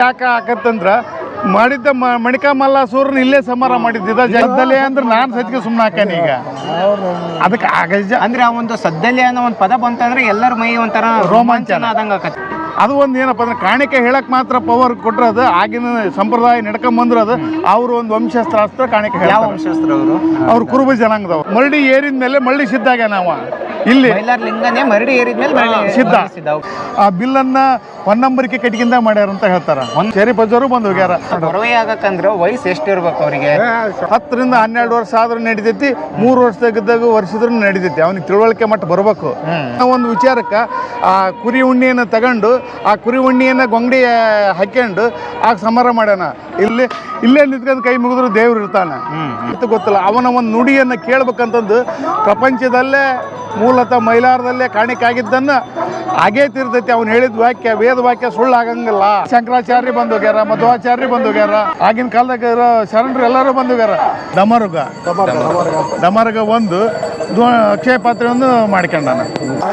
ಯಾಕೆ ಆಕತ್ತಂದ್ರ ಮಾಡಿದ್ದ ಮ- ಮಣಿಕಾ ಮಲ್ಲಾಸೂರ್ನ ಇಲ್ಲೇ ಸಮಾರ ಮಾಡಿದ್ದ ಜಗದಲ್ಲೇ ಅಂದ್ರೆ ನಾನು ಸದ್ಯಕ್ಕೆ ಸುಮ್ಮನೆ ಹಾಕಾನ ಈಗ. ಅದಕ್ಕೆ ಆಗಜ ಅಂದ್ರೆ ಆ ಒಂದು ಸದ್ದಲೆ ಅನ್ನೋ ಒಂದು ಪದ ಬಂತಂದ್ರೆ ಎಲ್ಲರ ಮೈ ಒಂಥರ ರೋಮಾಂಚನ. ಆದಂಗ ಅದು ಒಂದು ಏನಪ್ಪ ಅಂದ್ರೆ ಕಾಣಿಕೆ ಹೇಳಕ್ ಮಾತ್ರ ಪವರ್ ಕೊಟ್ರೆ ಅದು ಆಗಿನ ಸಂಪ್ರದಾಯ ನಡ್ಕೊಂಬಂದ್ರ ಅದು ಅವ್ರ ಒಂದು ವಂಶಸ್ತ್ರಾಸ್ತ್ರ ಕಾಣಿಕೆ ಯಾವ ಹೇಳ್ತಾರೆ. ವಂಶಸ್ತ್ರ ಅವರು? ಅವ್ರು ಕುರುಬ ಜನಾಂಗದವ್ರು. ಮರಳಿ ಏರಿದ ಮೇಲೆ ಮರಳಿ ಸಿದ್ದಾಗ ನಾವ ಇಲ್ಲಿ ಲಿಂಗನೇ ಮರಡಿ ಏರಿದ್ಮೇಲೆ ಮೇಲೆ ಸಿದ್ಧ. ಆ ಬಿಲ್ ಆ ಬಿಲ್ಲನ್ನ ಹೊನ್ನಂಬರಿಕೆ ಕಟ್ಗಿಂದ ಮಾಡ್ಯಾರ ಅಂತ ಹೇಳ್ತಾರ. ಒಂದ್ ಸೇರಿ ಬಜಾರು ಬಂದ್ ಹೋಗ್ಯಾರ. ಗೊರವೆ ಆಗಕ್ಕಂದ್ರೆ ವಯಸ್ಸು ಎಷ್ಟು ಇರ್ಬೇಕು ಅವರಿಗೆ ಹತ್ತರಿಂದ ಹನ್ನೆರಡು ವರ್ಷ ಆದ್ರೂ ನಡಿತೈತಿ ಮೂರು ವರ್ಷದಾಗಿದ್ದಾಗ ವರ್ಷದ್ರು ನಡಿತೈತಿ. ಅವನಿಗೆ ತಿಳುವಳಿಕೆ ಮಟ್ಟ ಬರ್ಬೇಕು. ಆ ಒಂದು ವಿಚಾರಕ್ಕ ಆ ಕುರಿ ಉಣ್ಣಿಯನ್ನು ತಗೊಂಡು ಆ ಕುರಿ ಉಣ್ಣಿಯನ್ನು ಗೊಂಗಡಿ ಹಾಕ್ಯಂಡು ಆಗ ಸಮಾರ ಮಾಡ್ಯಾನ. ಇಲ್ಲಿ ಇಲ್ಲೇ ನಿಂತ್ಕೊಂಡು ಕೈ ಮುಗಿದ್ರು ದೇವ್ರು ಇರ್ತಾನೆ. ಇತ್ತು ಗೊತ್ತಿಲ್ಲ ಅವನ ಒಂದು ನುಡಿಯನ್ನು ಕೇಳ್ಬೇಕಂತಂದು ಪ್ರಪಂಚದಲ್ಲೇ ಮೂಲತಃ ಮೈಲಾರದಲ್ಲೇ ಕಾಣಿಕಾಗಿದ್ದನ್ನ ಹಾಗೇ ತಿರ್ತೈತಿ. ಅವ್ನು ಹೇಳಿದ ವಾಕ್ಯ ವೇದ ವಾಕ್ಯ ಸುಳ್ಳು ಆಗಂಗಿಲ್ಲ ಶಂಕರಾಚಾರ್ಯ ಬಂದು ಹೋಗ್ಯಾರ ಮಧ್ವಾಚಾರ್ಯ ಬಂದು ಹೋಗ್ಯಾರ. ಆಗಿನ ಕಾಲದಾಗ ಇರೋ ಶರಣರು ಎಲ್ಲರೂ ಬಂದು ಹೋಗ್ಯಾರ. ಡಮರುಗ ಡಮರುಗ ಒಂದು ಅಕ್ಷಯ ಪಾತ್ರೆ ಒಂದು ಮಾಡ್ಕೊಂಡಾನ.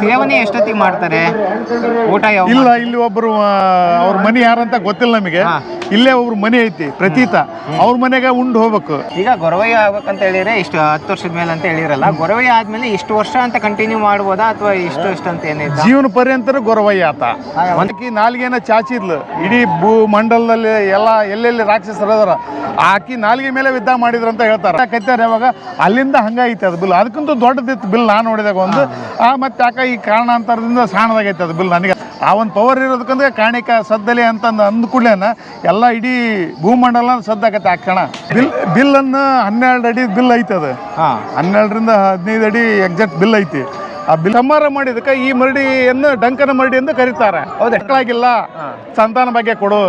ಸೇವನೆ ಎಷ್ಟೊತ್ತಿಗೆ ಮಾಡ್ತಾರೆ? ಊಟ ಇಲ್ಲ ಇಲ್ಲಿ ಒಬ್ಬರು ಅವ್ರ ಮನೆ ಯಾರಂತ ಗೊತ್ತಿಲ್ಲ ನಮಗೆ. ಇಲ್ಲೇ ಒಬ್ರು ಮನೆ ಐತಿ ಪ್ರತೀತ. ಅವ್ರ ಮನೆಗೆ ಉಂಡು ಹೋಗ್ಬೇಕು. ಈಗ ಗೊರವಯ್ಯ ಆಗ್ಬೇಕಂತ ಹೇಳಿದ್ರೆ ಇಷ್ಟು ಹತ್ತು ವರ್ಷದ ಮೇಲೆ ಅಂತ ಹೇಳಿರಲ್ಲ ಗೊರವಯ್ಯ ಆದ್ಮೇಲೆ ಇಷ್ಟು ವರ್ಷ ಅಂತ ಕಂಟಿನ್ಯೂ ಮಾಡ್ಬೋದಾ ಅಥವಾ ಇಷ್ಟು ಇಷ್ಟು ಅಂತ ಏನಿದೆ ಜೀವನ ಪರ್ಯಂತ ಗೊರವಯ್ಯ ಆತ ಒಂದಕ್ಕೆ ನಾಲ್ಗೆನ ಚಾಚಿದ್ಲು. ಇಡೀ ಭೂ ಮಂಡಲದಲ್ಲಿ ಎಲ್ಲ ಎಲ್ಲೆಲ್ಲಿ ರಾಕ್ಷಸರು ಅದರ, ಆಕಿ ನಾಲ್ಗೆ ಮೇಲೆ ಯುದ್ಧ ಮಾಡಿದ್ರು ಅಂತ ಹೇಳ್ತಾರೆ. ಕತ್ತಾರೆ ಯಾವಾಗ ಅಲ್ಲಿಂದ ಹಂಗೈತೆ ಅದು ಬಿಲ್. ಅದಕ್ಕಿಂತ ದೊಡ್ಡದಿತ್ತು ಬಿಲ್ ನಾನು ನೋಡಿದಾಗ ಒಂದು. ಆ, ಮತ್ತೆ ಯಾಕ ಈ ಕಾರಣಾಂತರದಿಂದ ಸಾಣದಾಗೈತೆ ಅದು ಬಿಲ್ ನನಗೆ. ಆ ಒಂದು ಪವರ್ ಇರೋದಕ್ಕಂದ್ರೆ ಕಾಣಿಕ ಸದ್ದಲೆ ಅಂತಂದು ಅಂದ್ಕೂಡ್ಲೇನ ಕೂಡಲೇನ ಎಲ್ಲ ಇಡೀ ಭೂಮಂಡಲ ಸದ್ದಾಗತ್ತೆ ಆ ಕ್ಷಣ. ಬಿಲ್ ಬಿಲ್ಲನ್ನು ಹನ್ನೆರಡು ಅಡಿ ಬಿಲ್ ಐತೆ ಅದು. ಹಾ. ಹನ್ನೆರಡರಿಂದ ಹದಿನೈದು ಅಡಿ ಎಕ್ಸಾಕ್ಟ್ ಬಿಲ್ ಐತಿ. ಆ ಬಿಲ್ ಸಂಹಾರ ಮಾಡಿದಕ್ಕೆ ಈ ಮರಡಿಯನ್ನು ಡಂಕನ ಮರಡಿ ಎಂದು ಕರೀತಾರೆ. ಮಕ್ಕಳಾಗಿಲ್ಲ. ಸಂತಾನ ಬಗ್ಗೆ ಕೊಡು.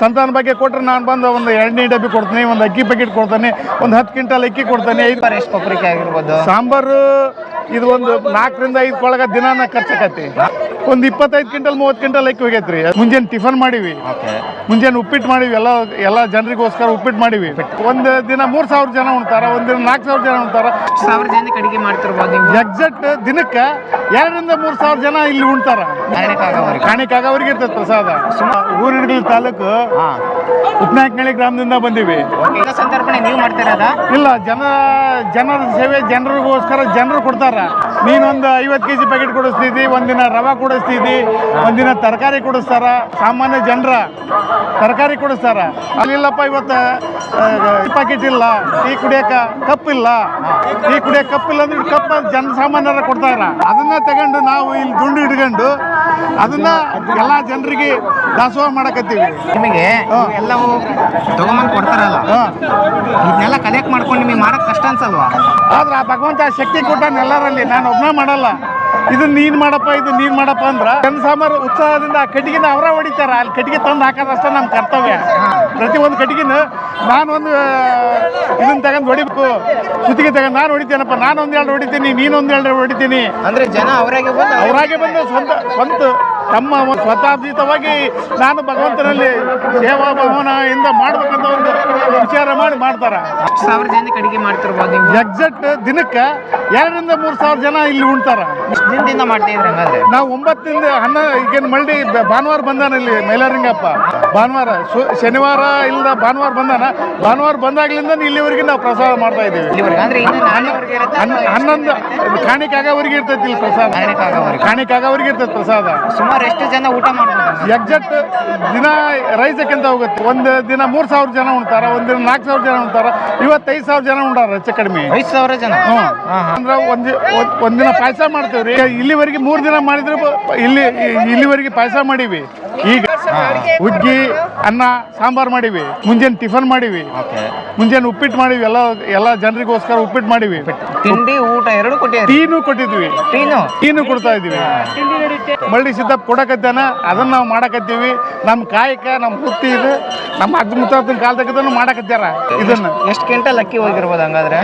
ಸಂತಾನ ಬಗ್ಗೆ ಕೊಟ್ರೆ ನಾನು ಬಂದು ಒಂದು ಎರಡನೇ ಡಬ್ಬಿ ಕೊಡ್ತೀನಿ ಒಂದು ಅಕ್ಕಿ ಪ್ಯಾಕೆಟ್ ಕೊಡ್ತಾನೆ ಒಂದು ಹತ್ತು ಕ್ವಿಂಟಲ್ ಅಕ್ಕಿ ಕೊಡ್ತಾನೆ ಐದು ಸಾಂಬಾರು ಇದು ಒಂದು ನಾಲ್ಕರಿಂದ ಐದು ಕೊಳಗ ದಿನಾನ ಖರ್ಚಾಕತಿ ಒಂದು ಇಪ್ಪತ್ತೈದು ಕಿಂಟಲ್ ಮೂವತ್ತು ಕ್ವಿಂಟಲ್ ಲೈಕ್ ಹೋಗೈತ್ರಿ. ಮುಂಜಾನೆ ಟಿಫನ್ ಮಾಡಿವಿ. ಮುಂಜಾನೆ ಉಪ್ಪಿಟ್ಟು ಮಾಡಿವಿ. ಎಲ್ಲ ಎಲ್ಲ ಜನರಿಗೋಸ್ಕರ ಉಪ್ಪಿಟ್ಟು ಮಾಡಿವಿ. ಒಂದು ದಿನ ಮೂರ್ ಸಾವಿರ ಜನ ಉಣ್ತಾರ ಒಂದ್ ದಿನ ನಾಲ್ಕು ಸಾವಿರ ಜನ ಉಣ್ತಾರ. ಸಾವಿರ ಜನಕ್ಕೆ ಅಡಿಗೆ ಮಾಡ್ತಿರ್ಬೋದು ಎಕ್ಸಾಕ್ಟ್ ದಿನಕ್ಕೆ ಎರಡರಿಂದ ಮೂರ್ ಸಾವಿರ ಜನ ಇಲ್ಲಿ ಉಣ್ತಾರ. ಕಾಣಿಕಾಗವರಿಗೆ. ಕಾಣಿಕಾಗವ್ರಿಗೆ ಇರ್ತದೆ ಪ್ರಸಾದ ಊರಿನ ತಾಲೂಕು ಉಪ್ನಾಯಕನಹಳ್ಳಿ ಗ್ರಾಮದಿಂದ ಬಂದಿವಿ. ಸಂದರ್ಭ ನೀವು ಮಾಡ್ತಿರೋದ? ಇಲ್ಲ ಜನ ಜನರ ಸೇವೆ ಜನರಿಗೋಸ್ಕರ ಜನರು ಕೊಡ್ತಾರ. Tierra. ನೀನೊಂದು ಐವತ್ತು ಕೆ ಜಿ ಪ್ಯಾಕೆಟ್ ಕೊಡಿಸ್ತಿದ್ದಿ ಒಂದಿನ ರವೆ ಕೊಡಿಸ್ತಿದ್ದಿ ಒಂದಿನ ತರಕಾರಿ ಕೊಡಿಸ್ತಾರ. ಸಾಮಾನ್ಯ ಜನರ ತರಕಾರಿ ಕೊಡಿಸ್ತಾರ. ಅಲ್ಲಿಲ್ಲಪ್ಪ ಇವತ್ತು ಪ್ಯಾಕೆಟ್ ಇಲ್ಲ ಈ ಕುಡಿಯಕ ಕಪ್ ಇಲ್ಲ. ಈ ಕುಡಿಯಕ ಕಪ್ ಇಲ್ಲ ಅಂದ್ರೆ ಕಪ್ ಜನ ಸಾಮಾನ್ಯರ ಕೊಡ್ತಾರ. ಅದನ್ನ ತಗೊಂಡು ನಾವು ಇಲ್ಲಿ ದುಂಡು ಹಿಡ್ಕೊಂಡು ಅದನ್ನ ಎಲ್ಲ ಜನರಿಗೆ ದಾಸೋಹ ಮಾಡಕತ್ತೀವಿ. ನಿಮಗೆ ಎಲ್ಲವೂ ತಗೊಂಬಂದು ಕೊಡ್ತಾರಲ್ಲ? ಇದನ್ನೆಲ್ಲ ಕಲೆಕ್ಟ್ ಮಾಡ್ಕೊಂಡು ನಿಮಗೆ ಮಾಡಕ್ ಕಷ್ಟ ಅನ್ಸಲ್ವಾ? ಆದ್ರೆ ಆ ಭಗವಂತ ಶಕ್ತಿ ಕೊಟ್ಟಾನ ಎಲ್ಲರಲ್ಲಿ. ನಾನು ಒಬ್ಬನೇ ಮಾಡಲ್ಲ. ಇದನ್ನ ನೀನ್ ಮಾಡಪ್ಪ ಇದು ನೀನ್ ಮಾಡಪ್ಪ ಅಂದ್ರ ಜನಸಾಮಾರು ಉತ್ಸಾಹದಿಂದ ಆ ಕಟ್ಟಿಗೆನ ಅವರ ಹೊಡಿತಾರ. ಅಲ್ಲಿ ಕಟ್ಟಿಗೆ ತಂದು ಹಾಕೋದಷ್ಟೇ ನಮ್ಮ ಕರ್ತವ್ಯ. ಪ್ರತಿ ಒಂದು ಕಟ್ಟಿಗೆನ ನಾನು ಒಂದು ಇದನ್ನ ತಗೊಂಡು ಹೊಡಿಬೇಕು. ಸುತ್ತಿಗೆ ತಗೊಂಡು ನಾನು ಹೊಡಿತೇನಪ್ಪ. ನಾನು ಒಂದ್ ಎರಡು ಹೊಡಿತೀನಿ ನೀನು ಒಂದ್ ಎರಡು ಹೊಡಿತೀನಿ. ಅಂದ್ರೆ ಜನ ಅವರಾಗೆ ಬಂದು ಅವರಾಗೆ ಬಂದು ಸ್ವಂತ ಸ್ವಂತ ತಮ್ಮ ಸ್ವತಾರ್ಜಿತವಾಗಿ ನಾನು ಭಗವಂತನಲ್ಲಿ ಸೇವಾ ಇಂದ ಮಾಡಬೇಕಂತ ಒಂದು ವಿಚಾರ ಮಾಡಿ ಮಾಡ್ತಾರೆ. ಸಾವಿರ ಜನಕ್ಕೆ ಅಡಿಗೆ ಮಾಡ್ತಿರ್ಬೋದು ಎಕ್ಸಾಕ್ಟ್ ದಿನಕ್ಕೆ ಎರಡರಿಂದ ಮೂರು ಸಾವಿರ ಜನ ಇಲ್ಲಿ ಉಣ್ತಾರ. ಎಷ್ಟು ದಿನದಿಂದ ಮಾಡ್ತಿದ್ರೆ ನಾವು ಒಂಬತ್ತಿಂದ ಹನ್ನ ಈಗೇನು ಮಳ್ಳಿ ಬ- ಭಾನುವಾರ ಬಂದಾನ ಇಲ್ಲಿ ಮೈಲಾರಿಂಗಪ್ಪ ಭಾನುವಾರ ಶನಿವಾರ ಇಲ್ಲದ ಭಾನುವಾರ ಬಂದಾನ. ಭಾನುವಾರ ಬಂದಾಗ್ಲಿಂದ ಇಲ್ಲಿವರೆಗೆ ನಾವು ಪ್ರಸಾದ ಮಾಡ್ತಾ ಇದ್ದೀವಿ. ಹನ್ನೊಂದು ಕಾಣಿಕಾಗವರೆಗೆ ಇರ್ತೈತಿ ಇಲ್ಲಿ ಪ್ರಸಾದ. ಕಾಣಿಕಾಗ ಕಾಣಿಕಾಗವರೆಗೆ ಇರ್ತೈತಿ ಪ್ರಸಾದ. ಸುಮಾರು ಎಷ್ಟು ಜನ ಊಟ ಮಾಡ್ಬೋದು ಎಕ್ಸಾಕ್ಟ್ ದಿನ ರೈಸಕ್ಕಿಂತ ಹೋಗುತ್ತೆ? ಒಂದು ದಿನ ಮೂರು ಸಾವಿರ ಜನ ಉಣ್ತಾರ ಒಂದು ದಿನ ನಾಲ್ಕು ಸಾವಿರ ಜನ ಉಣ್ತಾರ ಇವತ್ತೈದು ಸಾವಿರ ಜನ ಉಂಟಾರ ಹೆಚ್ಚು ಕಡಿಮೆ. ಐದು ಸಾವಿರ ಜನ? ಹ್ಞೂ ಅಂದ್ರೆ ಒಂದು ಒಂದ್- ಒಂದಿನ ಪಾಯಸ ಮಾಡ್ತೇವ್ರಿ. ಇಲ್ಲಿವರೆಗೆ ಮೂರು ದಿನ ಮಾಡಿದ್ರೆ ಇಲ್ಲಿ ಇಲ್ಲಿವರೆಗೆ ಪಾಯಸ ಮಾಡೀವಿ. ಈಗ ಹುಗ್ಗಿ ಅನ್ನ ಸಾಂಬಾರ್ ಮಾಡಿವಿ. ಮುಂಜಾನೆ ಟಿಫನ್ ಮಾಡಿವಿ. ಮುಂಜಾನೆ ಉಪ್ಪಿಟ್ಟು ಮಾಡಿವಿ. ಎಲ್ಲ ಎಲ್ಲ ಜನರಿಗೋಸ್ಕರ ಉಪ್ಪಿಟ್ಟು ಮಾಡಿವಿ. ತಿಂಡಿ ಊಟ ಎರಡು ಕೊಟ್ಟಿರಿ ಟೀನು ಕೊಟ್ಟಿದ್ವಿ. ಟೀನು? ಟೀನು ಕೊಡ್ತಾ ಇದೀವಿ ಮಳ್ಳಿ ಸಿದ್ದಪ್ಪ ಕೊಡಕತ್ತಾನ? ಅದನ್ನ ನಾವು ಮಾಡಕತ್ತೀವಿ. ನಮ್ಮ ಕಾಯಕ ನಮ್ಮ ವೃತ್ತಿ ಇದು. ನಮ್ಮ ಅಜ್ಜ ಮುತ್ತಾತನ ಕಾಲದಾಗದನ್ನು ಮಾಡಕತ್ತಾರ ಇದನ್ನ. ಎಷ್ಟು ಕ್ವಿಂಟಲ್ ಅಕ್ಕಿ ಹೋಗಿರ್ಬೋದು ಹಂಗಾದ್ರೆ?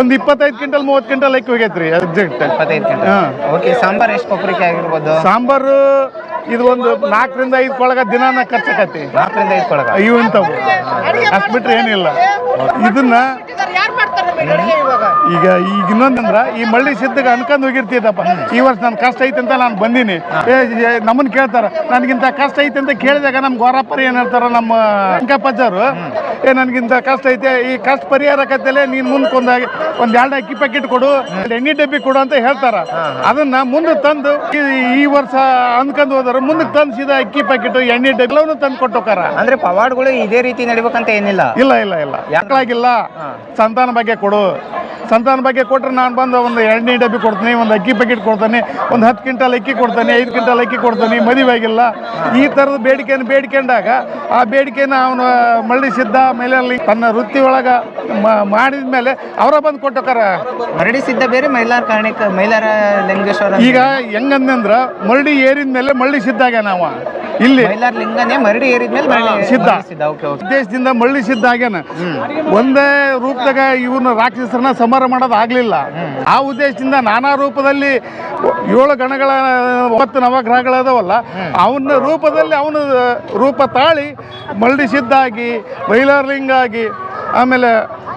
ಒಂದು ಇಪ್ಪತ್ತೈದು ಕ್ವಿಂಟಲ್ ಮೂವತ್ತು ಕ್ವಿಂಟಲ್ ಅಕ್ಕಿ ಹೋಗೈತ್ರಿ ಎಕ್ಸಾಕ್ಟ್ ಇಪ್ಪತ್ತೈದು ಕ್ವಿಂಟಲ್. ಓಕೆ ಸಾಂಬಾರ್ ಎಷ್ಟು ಕೊಬ್ಬರಿಕೆ ಆಗಿರ್ಬೋದು? ಸಾಂಬಾರು ಇದು ಒಂದು ನಾಲ್ಕರಿಂದ ಐದು ಕೊಳಗ ದಿನಾನ ಖರ್ಚಾಕತಿ ನಾಲ್ಕರಿಂದ ಐದು ಕೊಳಗ. ಇವು ಇಂಥವು. ಅಷ್ಟು ಬಿಟ್ರೆ ಏನಿಲ್ಲ. ಇದನ್ನ ಈಗ ಈಗ ಇನ್ನೊಂದಂದ್ರ ಈ ಮಳ್ಳಿ ಸಿದ್ಧಗೆ ಅನ್ಕೊಂಡ್ ಹೋಗಿರ್ತಿದ್ದಪ್ಪ ಈ ವರ್ಷ ನನ್ ಕಷ್ಟ ಐತೆ ಅಂತ ನಾನು ಬಂದೀನಿ. ನಮ್ಮನ್ನ ಕೇಳ್ತಾರ. ನನಗಿಂತ ಕಷ್ಟ ಐತೆ ಅಂತ ಕೇಳಿದಾಗ ನಮ್ಮ ಗೋರಪ್ಪರು ಏನ್ ಹೇಳ್ತಾರ ನಮ್ಮ ಅಂಕಪ್ಪಜ್ಜರು ಏ ನನ್ಗಿಂತ ಕಷ್ಟ ಐತೆ. ಈ ಕಷ್ಟ ಪರಿಹಾರ ಕತ್ತಲೆ ನೀನ್ ಮುಂದ್ಕೊಂದ ಒಂದ್ ಎರಡು ಅಕ್ಕಿ ಪ್ಯಾಕೆಟ್ ಕೊಡು ಎಣ್ಣೆ ಡಬ್ಬಿ ಕೊಡು ಅಂತ ಹೇಳ್ತಾರ. ಅದನ್ನ ಮುಂದೆ ತಂದು ಈ- ಈ ವರ್ಷ ಅನ್ಕೊಂಡ್ ಹೋದ್ರ ಮುಂದಕ್ಕೆ ತಂದು ಸೀದಾ ಅಕ್ಕಿ ಪ್ಯಾಕೆಟ್ ಎಣ್ಣೆ ಡಗ್ಲವನ್ನು ಎಲ್ಲವನ್ನೂ ತಂದು ಕೊಟ್ಟೋಕಾರ ಅಂದ್ರೆ ಪವಾಡ್ಗಳು ಇದೇ ರೀತಿ ನಡಿಬೇಕಂತ ಏನಿಲ್ಲ? ಇಲ್ಲ ಇಲ್ಲ ಇಲ್ಲ. ಯಾಕಾಗಿಲ್ಲ ಸಂತಾನ ಬಗ್ಗೆ ಕೊಡು. ಸಂತಾನ ಬಗ್ಗೆ ಕೊಟ್ರೆ ನಾನು ಬಂದು ಒಂದು ಎಣ್ಣೆ ಡಬ್ಬಿ ಕೊಡ್ತೀನಿ ಒಂದು ಅಕ್ಕಿ ಪ್ಯಾಕೆಟ್ ಕೊಡ್ತಾನೆ ಒಂದು ಹತ್ತು ಕ್ವಿಂಟಲ್ ಅಕ್ಕಿ ಕೊಡ್ತಾನೆ ಐದು ಕ್ವಿಂಟಲ್ ಅಕ್ಕಿ ಕೊಡ್ತಾನೆ ಮದುವೆ ಆಗಿಲ್ಲ. ಈ ಥರದ ಬೇಡಿಕೆಯನ್ನು ಬೇಡಿಕೊಂಡಾಗ ಆ ಬೇಡಿಕೆನ ಅವನು ಮರಳಿಸಿದ್ದ ಮಹಿಳೆಯಲ್ಲಿ ಅಲ್ಲಿ ತನ್ನ ವೃತ್ತಿ ಒಳಗ ಮಾಡಿದ ಮೇಲೆ ಅವರ ಬಂದು ಕೊಟ್ಟೋಕಾರ ಮರಳಿ ಸಿದ್ಧ ಬೇರೆ ಮಹಿಳಾ ಕಾರಣಕ್ಕೆ ಮಹಿಳಾ ಲಿಂಗೇಶ್ವರ ಈಗ ಹೆಂಗಂದ್ರ ಮರಳಿ ಏರಿದ ಮೇಲೆ ಮಳ್ಳಿ ಸಿದ್ಧಾಗ ನಾವ. ಇಲ್ಲಿ ಲಿಂಗನೇ ಮರಡಿ ಏರಿದ್ಮೇಲೆ ಸಿದ್ಧ. ಉದ್ದೇಶದಿಂದ ಮಳ್ಳಿ ಸಿದ್ಧ ಆಗ್ಯಾನ ಒಂದೇ ರೂಪದಾಗ ಇವನ್ನ ರಾಕ್ಷಸರನ್ನ ಸಂಹಾರ ಮಾಡೋದು ಆಗ್ಲಿಲ್ಲ. ಆ ಉದ್ದೇಶದಿಂದ ನಾನಾ ರೂಪದಲ್ಲಿ ಏಳು ಗಣಗಳ ಒಂಬತ್ತು ನವಗ್ರಹಗಳಾದವಲ್ಲ ಅವನ ರೂಪದಲ್ಲಿ ಅವನ ರೂಪ ತಾಳಿ ಮಳ್ಳಿ ಸಿದ್ಧ ಆಗಿ ಮೈಲಾರ್ಲಿಂಗ ಆಗಿ ಆಮೇಲೆ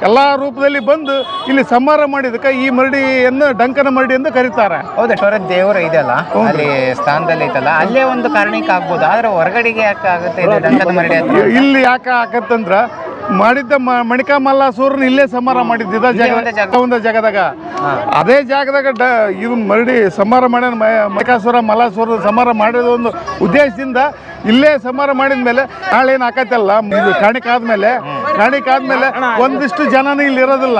ಎಲ್ಲ ರೂಪದಲ್ಲಿ ಬಂದು ಇಲ್ಲಿ ಸಂಹಾರ ಮಾಡಿದಕ್ಕೆ ಈ ಮರಡಿಯನ್ನು ಡಂಕನ ಮರಡಿ ಎಂದು ಕರೀತಾರೆ. ಹೌದಾ ಶ್ವರ ದೇವರ ಇದೆಯಲ್ಲ? ಅಲ್ಲಿ ಸ್ಥಾನದಲ್ಲಿ ಐತಲ್ಲ ಅಲ್ಲೇ ಒಂದು ಕಾರಣಕ್ಕೆ ಆಗ್ಬೋದು. ಆದ್ರೆ ಹೊರಗಡೆಗೆ ಯಾಕೆ ಆಗುತ್ತೆ ಇದು ದಂಡದ ಮರಡಿ ಇಲ್ಲಿ. ಯಾಕೆ ಆಗತ್ತಂದ್ರೆ ಮಾಡಿದ್ದ ಮ- ಮಣಿಕಾ ಮಲ್ಲಾಸೂರನ್ನ ಇಲ್ಲೇ ಸಂಹಾರ ಮಾಡಿದ್ದ ಜಾಗ ಒಂದೇ ಜಾಗ. ಒಂದು ಜಾಗದಾಗ. ಅದೇ ಜಾಗದಾಗ ಡ ಇದು ಮರಡಿ ಸಂಹಾರ ಮಾಡ್ಯಾನ ಮ- ಮಣಿಕಾಸುರ ಮಲ್ಲಾಸುರ ಸಂಹಾರ ಮಾಡಿದ ಒಂದು ಉದ್ದೇಶದಿಂದ ಇಲ್ಲೇ ಸಂಹಾರ ಮಾಡಿದ ಮೇಲೆ ನಾಳೆ ಏನು ಆಕತ್ತಲ್ಲ ಇದು ಕಾಣಿಕ ಆದ್ಮೇಲೆ ಕಾಣಿಕ ಆದ್ಮೇಲೆ ಒಂದಿಷ್ಟು ಜನನೂ ಇಲ್ಲಿ ಇರೋದಿಲ್ಲ.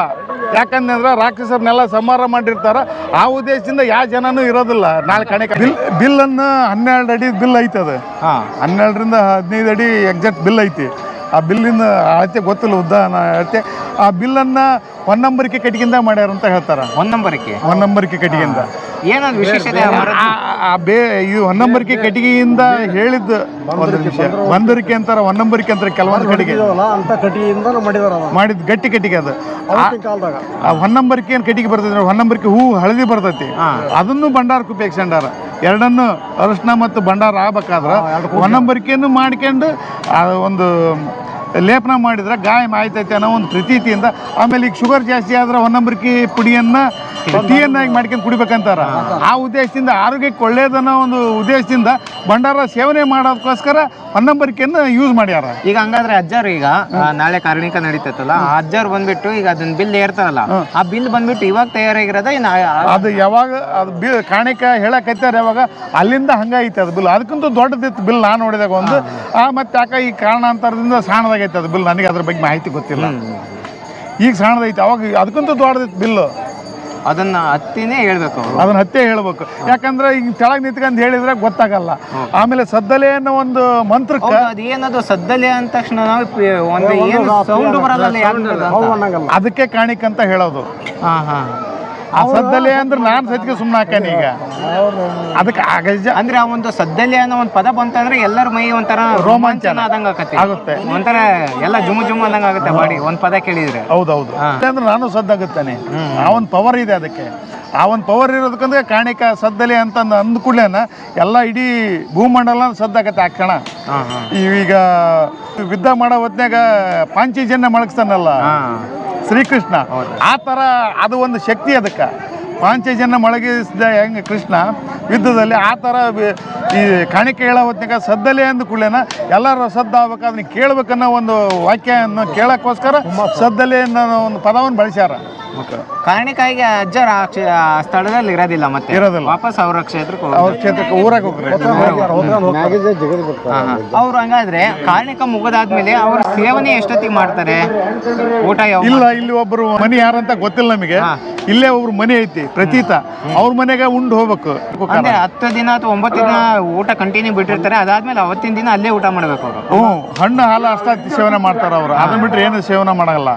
ಯಾಕಂದ್ರೆ ರಾಕ್ಷಸರನ್ನೆಲ್ಲ ಸಮಾರ ಮಾಡಿರ್ತಾರ. ಆ ಉದ್ದೇಶದಿಂದ ಯಾವ ಜನನೂ ಇರೋದಿಲ್ಲ. ನಾಳೆ ಕಾಣಿಕ ಬಿಲ್ ಅನ್ನ ಹನ್ನೆರಡು ಅಡಿ ಬಿಲ್ ಐತದ. ಹಾಂ. ಹನ್ನೆರಡರಿಂದ ಹದಿನೈದು ಅಡಿ ಎಕ್ಸಾಕ್ಟ್ ಬಿಲ್ ಐತಿ. ಆ ಬಿಲ್ಲಿಂದ ಅಳತೆ ಗೊತ್ತಿಲ್ಲ ಉದ್ದ ಅಳತೆ. ಆ ಬಿಲ್ಲನ್ನು ಒನ್ ನಂಬರಿಕೆ ಕಟ್ಟಿಗೆಯಿಂದ ಮಾಡ್ಯಾರ ಅಂತ ಹೇಳ್ತಾರ ಒನ್ ನಂಬರಿಕೆ ಕಟ್ಟಿಗೆಯಿಂದ. ಏನದು ವಿಶೇಷತೆ ಆ ಮರದ? ಆ- ಬೇ ಇದು ಹೊನ್ನಂಬರಿಕೆ ಕಟ್ಟಿಗೆಯಿಂದ ಹೇಳಿದ್ದು ಒಂದು ವಿಷಯ ಒಂದರಿಕೆ ಅಂತಾರ ಒನ್ ನಂಬರ್ಗೆ ಅಂತಾರೆ ಕೆಲವೊಂದು ಕಟ್ಟಿಗೆ ಅಂತ ಕಟಿಯಿಂದ ಮಾಡಿದಾರ ಮಾಡಿದ ಗಟ್ಟಿ ಕಟ್ಟಿಗೆ ಅದು. ಅವತ್ತಿನ ಕಾಲದಾಗ. ಆ ನಂಬರ್ಗೆ ಏನು ಕಟ್ಟಿಗೆ ಬರ್ತೈತಿ ಒನ್ ನಂಬರ್ಗೆ ಹೂ ಹಳದಿ ಬರ್ತೈತಿ. ಅದನ್ನು ಭಂಡಾರಕ್ಕೆ ಉಪಯೋಗಿಸ್ಕೊಂಡಾರ ಎರಡನ್ನು ಅರಿಶಿನ ಮತ್ತು ಭಂಡಾರ ಆಗ್ಬೇಕಾದ್ರೆ ಒನ್ ನಂಬರ್ಕೆಯನ್ನು ಮಾಡ್ಕೊಂಡು ಆ ಒಂದು ಲೇಪನ ಮಾಡಿದ್ರೆ ಗಾಯ ಮಾಯ್ತೈತೆ ಅನ್ನೋ ಒಂದು ಪ್ರತೀತಿಯಿಂದ ಆಮೇಲೆ ಈಗ ಶುಗರ್ ಜಾಸ್ತಿ ಆದ್ರೆ ಹೊನ್ನಂಬರಿಕೆ ನಂಬರ್ಕಿ ಪುಡಿಯನ್ನ ಟೀಯನ್ನಾಗಿ ಮಾಡ್ಕೊಂಡು ಕುಡಿಬೇಕಂತಾರ. ಆ ಉದ್ದೇಶದಿಂದ ಆರೋಗ್ಯಕ್ಕೆ ಒಳ್ಳೇದನ್ನೋ ಒಂದು ಉದ್ದೇಶದಿಂದ ಭಂಡಾರ ಸೇವನೆ ಮಾಡೋದಕ್ಕೋಸ್ಕರ ಹೊನ್ನಂಬರಿಕೆಯನ್ನು ಯೂಸ್ ಮಾಡ್ಯಾರ. ಈಗ ಹಂಗಾದ್ರೆ ಅಜ್ಜಾರು ಈಗ ನಾಳೆ ಕಾರಣಿಕ ನಡೀತೈತಲ್ಲ ಆ ಅಜ್ಜಾರು ಬಂದ್ಬಿಟ್ಟು ಈಗ ಅದನ್ನ ಬಿಲ್ ಏರ್ತಾರಲ್ಲ ಆ ಬಿಲ್ ಬಂದ್ಬಿಟ್ಟು ಇವಾಗ ತಯಾರಾಗಿರೋದ ಇನ್ನು ಅದು ಯಾವಾಗ ಅದು ಬಿ ಕಾಣಿಕ ಹೇಳಕತ್ತಾರ ಯಾವಾಗ ಅಲ್ಲಿಂದ ಹಂಗೈತೆ ಅದು ಬಿಲ್. ಅದಕ್ಕಿಂತ ದೊಡ್ಡದಿತ್ತು ಬಿಲ್ ನಾನು ನೋಡಿದಾಗ ಒಂದು. ಆ ಮತ್ತೆ ಯಾಕ ಈ ಕಾರಣಾಂತರದಿಂದ ಸಣ್ಣದಾಗೈತೆ ಅದು ಬಿಲ್ ನನಗೆ ಅದ್ರ ಬಗ್ಗೆ ಮಾಹಿತಿ ಗೊತ್ತಿಲ್ಲ. ಈಗ ಸಣ್ಣದೈತೆ ಅವಾಗ ಅದಕ್ಕಿಂತ ದೊಡ್ಡದಿತ್ತು ಬಿಲ್ಲು. ಅದನ್ನ ಹತ್ತಿನೇ ಹೇಳ್ಬೇಕು ಅವರು. ಅದನ್ನ ಹತ್ತೆ ಹೇಳ್ಬೇಕು. ಯಾಕಂದ್ರೆ ಈಗ ಕೆಳಗೆ ನಿಂತ್ಕೊಂಡು ಹೇಳಿದ್ರೆ ಗೊತ್ತಾಗಲ್ಲ. ಆಮೇಲೆ ಸದ್ದಲೆ ಅನ್ನೋ ಒಂದು ಮಂತ್ರಕ್ಕೆ ಅದೇನದು ಅದು ಏನದು ಸದ್ದಲೆ ಅಂದ ತಕ್ಷಣ ನಾವು ಒಂದು ಏನು ಸೌಂಡ್ ಬರಲ್ಲ? ಅದಕ್ಕೆ ಕಾಣಿಕ ಅಂತ. ಹೇಳೋದು. ಹಾ ಹಾ. ಆ ಸದ್ದಲೆ ಅಂದ್ರೆ ನಾನು ಸದ್ಯಕ್ಕೆ ಸುಮ್ಮನೆ ಹಾಕಾನೆ ಈಗ. ಅದಕ್ಕೆ ಆಗಜ ಅಂದ್ರೆ ಆ ಒಂದು ಸದ್ದಲೆ ಅನ್ನೋ ಒಂದು ಪದ ಬಂತಂದ್ರೆ ಎಲ್ಲರ ಮೈ ಒಂಥರ ರೋಮಾಂಚನ. ಆದಂಗ ಆಗುತ್ತೆ. ಒಂಥರ ಎಲ್ಲ ಜುಮು ಜುಮು ಅಂದಂಗ ಆಗುತ್ತೆ ಬಾಡಿ. ಒಂದ್ ಪದ ಕೇಳಿದ್ರೆ. ಹೌದೌದು. ಅಂದ್ರೆ ನಾನು ಸದ್ದಾಗುತ್ತಾನೆ ಆ ಒಂದು ಪವರ್ ಇದೆ ಅದಕ್ಕೆ. ಆ ಒಂದು ಪವರ್ ಇರೋದಕ್ಕಂದ್ರೆ ಕಾಣಿಕ ಸದ್ದಲೆ ಅಂತ ಅಂದ್ ಕೂಡಲೇನ ಎಲ್ಲ ಇಡೀ ಭೂಮಂಡಲ ಸದ್ದಾಗತ್ತೆ ಆ ಕ್ಷಣ. ಈಗ ಯುದ್ಧ ಮಾಡೋ ಹೊತ್ನ್ಯಾಗ ಜನ ಮಳಗಿಸ್ತಾನಲ್ಲ ಶ್ರೀಕೃಷ್ಣ. ಆ ಥರ ಅದು ಒಂದು ಶಕ್ತಿ ಅದಕ್ಕೆ. ಪಾಂಚಜನ್ಯ ಮೊಳಗಿಸಿದ ಹೆಂಗೆ ಕೃಷ್ಣ ಯುದ್ಧದಲ್ಲಿ ಆ ಥರ ಈ ಕಾಣಿಕೆ ಹೇಳೋ ಹೊತ್ನ್ಯಾಗ ಸದ್ದಲೆ ಅಂದ ಕೂಡಲೇನ ಎಲ್ಲರೂ ಸದ್ದು ಆಗ್ಬೇಕು ಅದನ್ನ ಕೇಳ್ಬೇಕನ್ನೋ ಒಂದು ವಾಕ್ಯವನ್ನು ಕೇಳೋಕ್ಕೋಸ್ಕರ ಸದ್ದಲೆ ಅನ್ನೋ ಒಂದು ಪದವನ್ನು ಬಳಸ್ಯಾರ. ಕಾರಣಕ್ಕಾಗಿ ಅಜ್ಜರ ಆ ಕ್ಷೇ- ಆ ಸ್ಥಳದಲ್ಲಿ ಇರೋದಿಲ್ಲ ಮತ್ತೆ? ಇರೋದಿಲ್ಲ. ವಾಪಸ್ ಅವ್ರ ಕ್ಷೇತ್ರಕ್ಕೆ ಅವ್ರ ಕ್ಷೇತ್ರಕ್ಕೆ ಊರಾಗ ಹೋಗ್ರಿ ಅವ್ರು. ಹಂಗಾದ್ರೆ ಕಾರಣಿಕ ಮುಗದಾದ್ಮೇಲೆ ಅವ್ರ ಸೇವನೆ ಎಷ್ಟೊತ್ತಿಗೆ ಮಾಡ್ತಾರೆ? ಊಟ ಇಲ್ಲ ಇಲ್ಲಿ ಒಬ್ರು ಮನೆ ಯಾರಂತ ಗೊತ್ತಿಲ್ಲ ನಮಗೆ. ಇಲ್ಲೇ ಒಬ್ರು ಮನೆ ಐತಿ. ಪ್ರತೀತ. ಅವ್ರ ಮನೆಗೆ ಉಂಡು ಹೋಗ್ಬೇಕು. ಅಂದ್ರೆ ಹತ್ತು ದಿನ ಅಥವಾ ಒಂಬತ್ತು ದಿನ ಊಟ ಕಂಟಿನ್ಯೂ ಬಿಟ್ಟಿರ್ತಾರೆ ಅದಾದ್ಮೇಲೆ ಅವತ್ತಿನ ದಿನ ಅಲ್ಲೇ ಊಟ ಮಾಡ್ಬೇಕು ಅವರು. ಹ್ಞೂ ಹಣ್ಣು ಹಾಲು ಅಷ್ಟ ಸೇವನೆ ಮಾಡ್ತಾರ ಅವ್ರು. ಅದನ್ನ ಬಿಟ್ಟರೆ ಏನು ಸೇವನೆ ಮಾಡಲ್ಲ.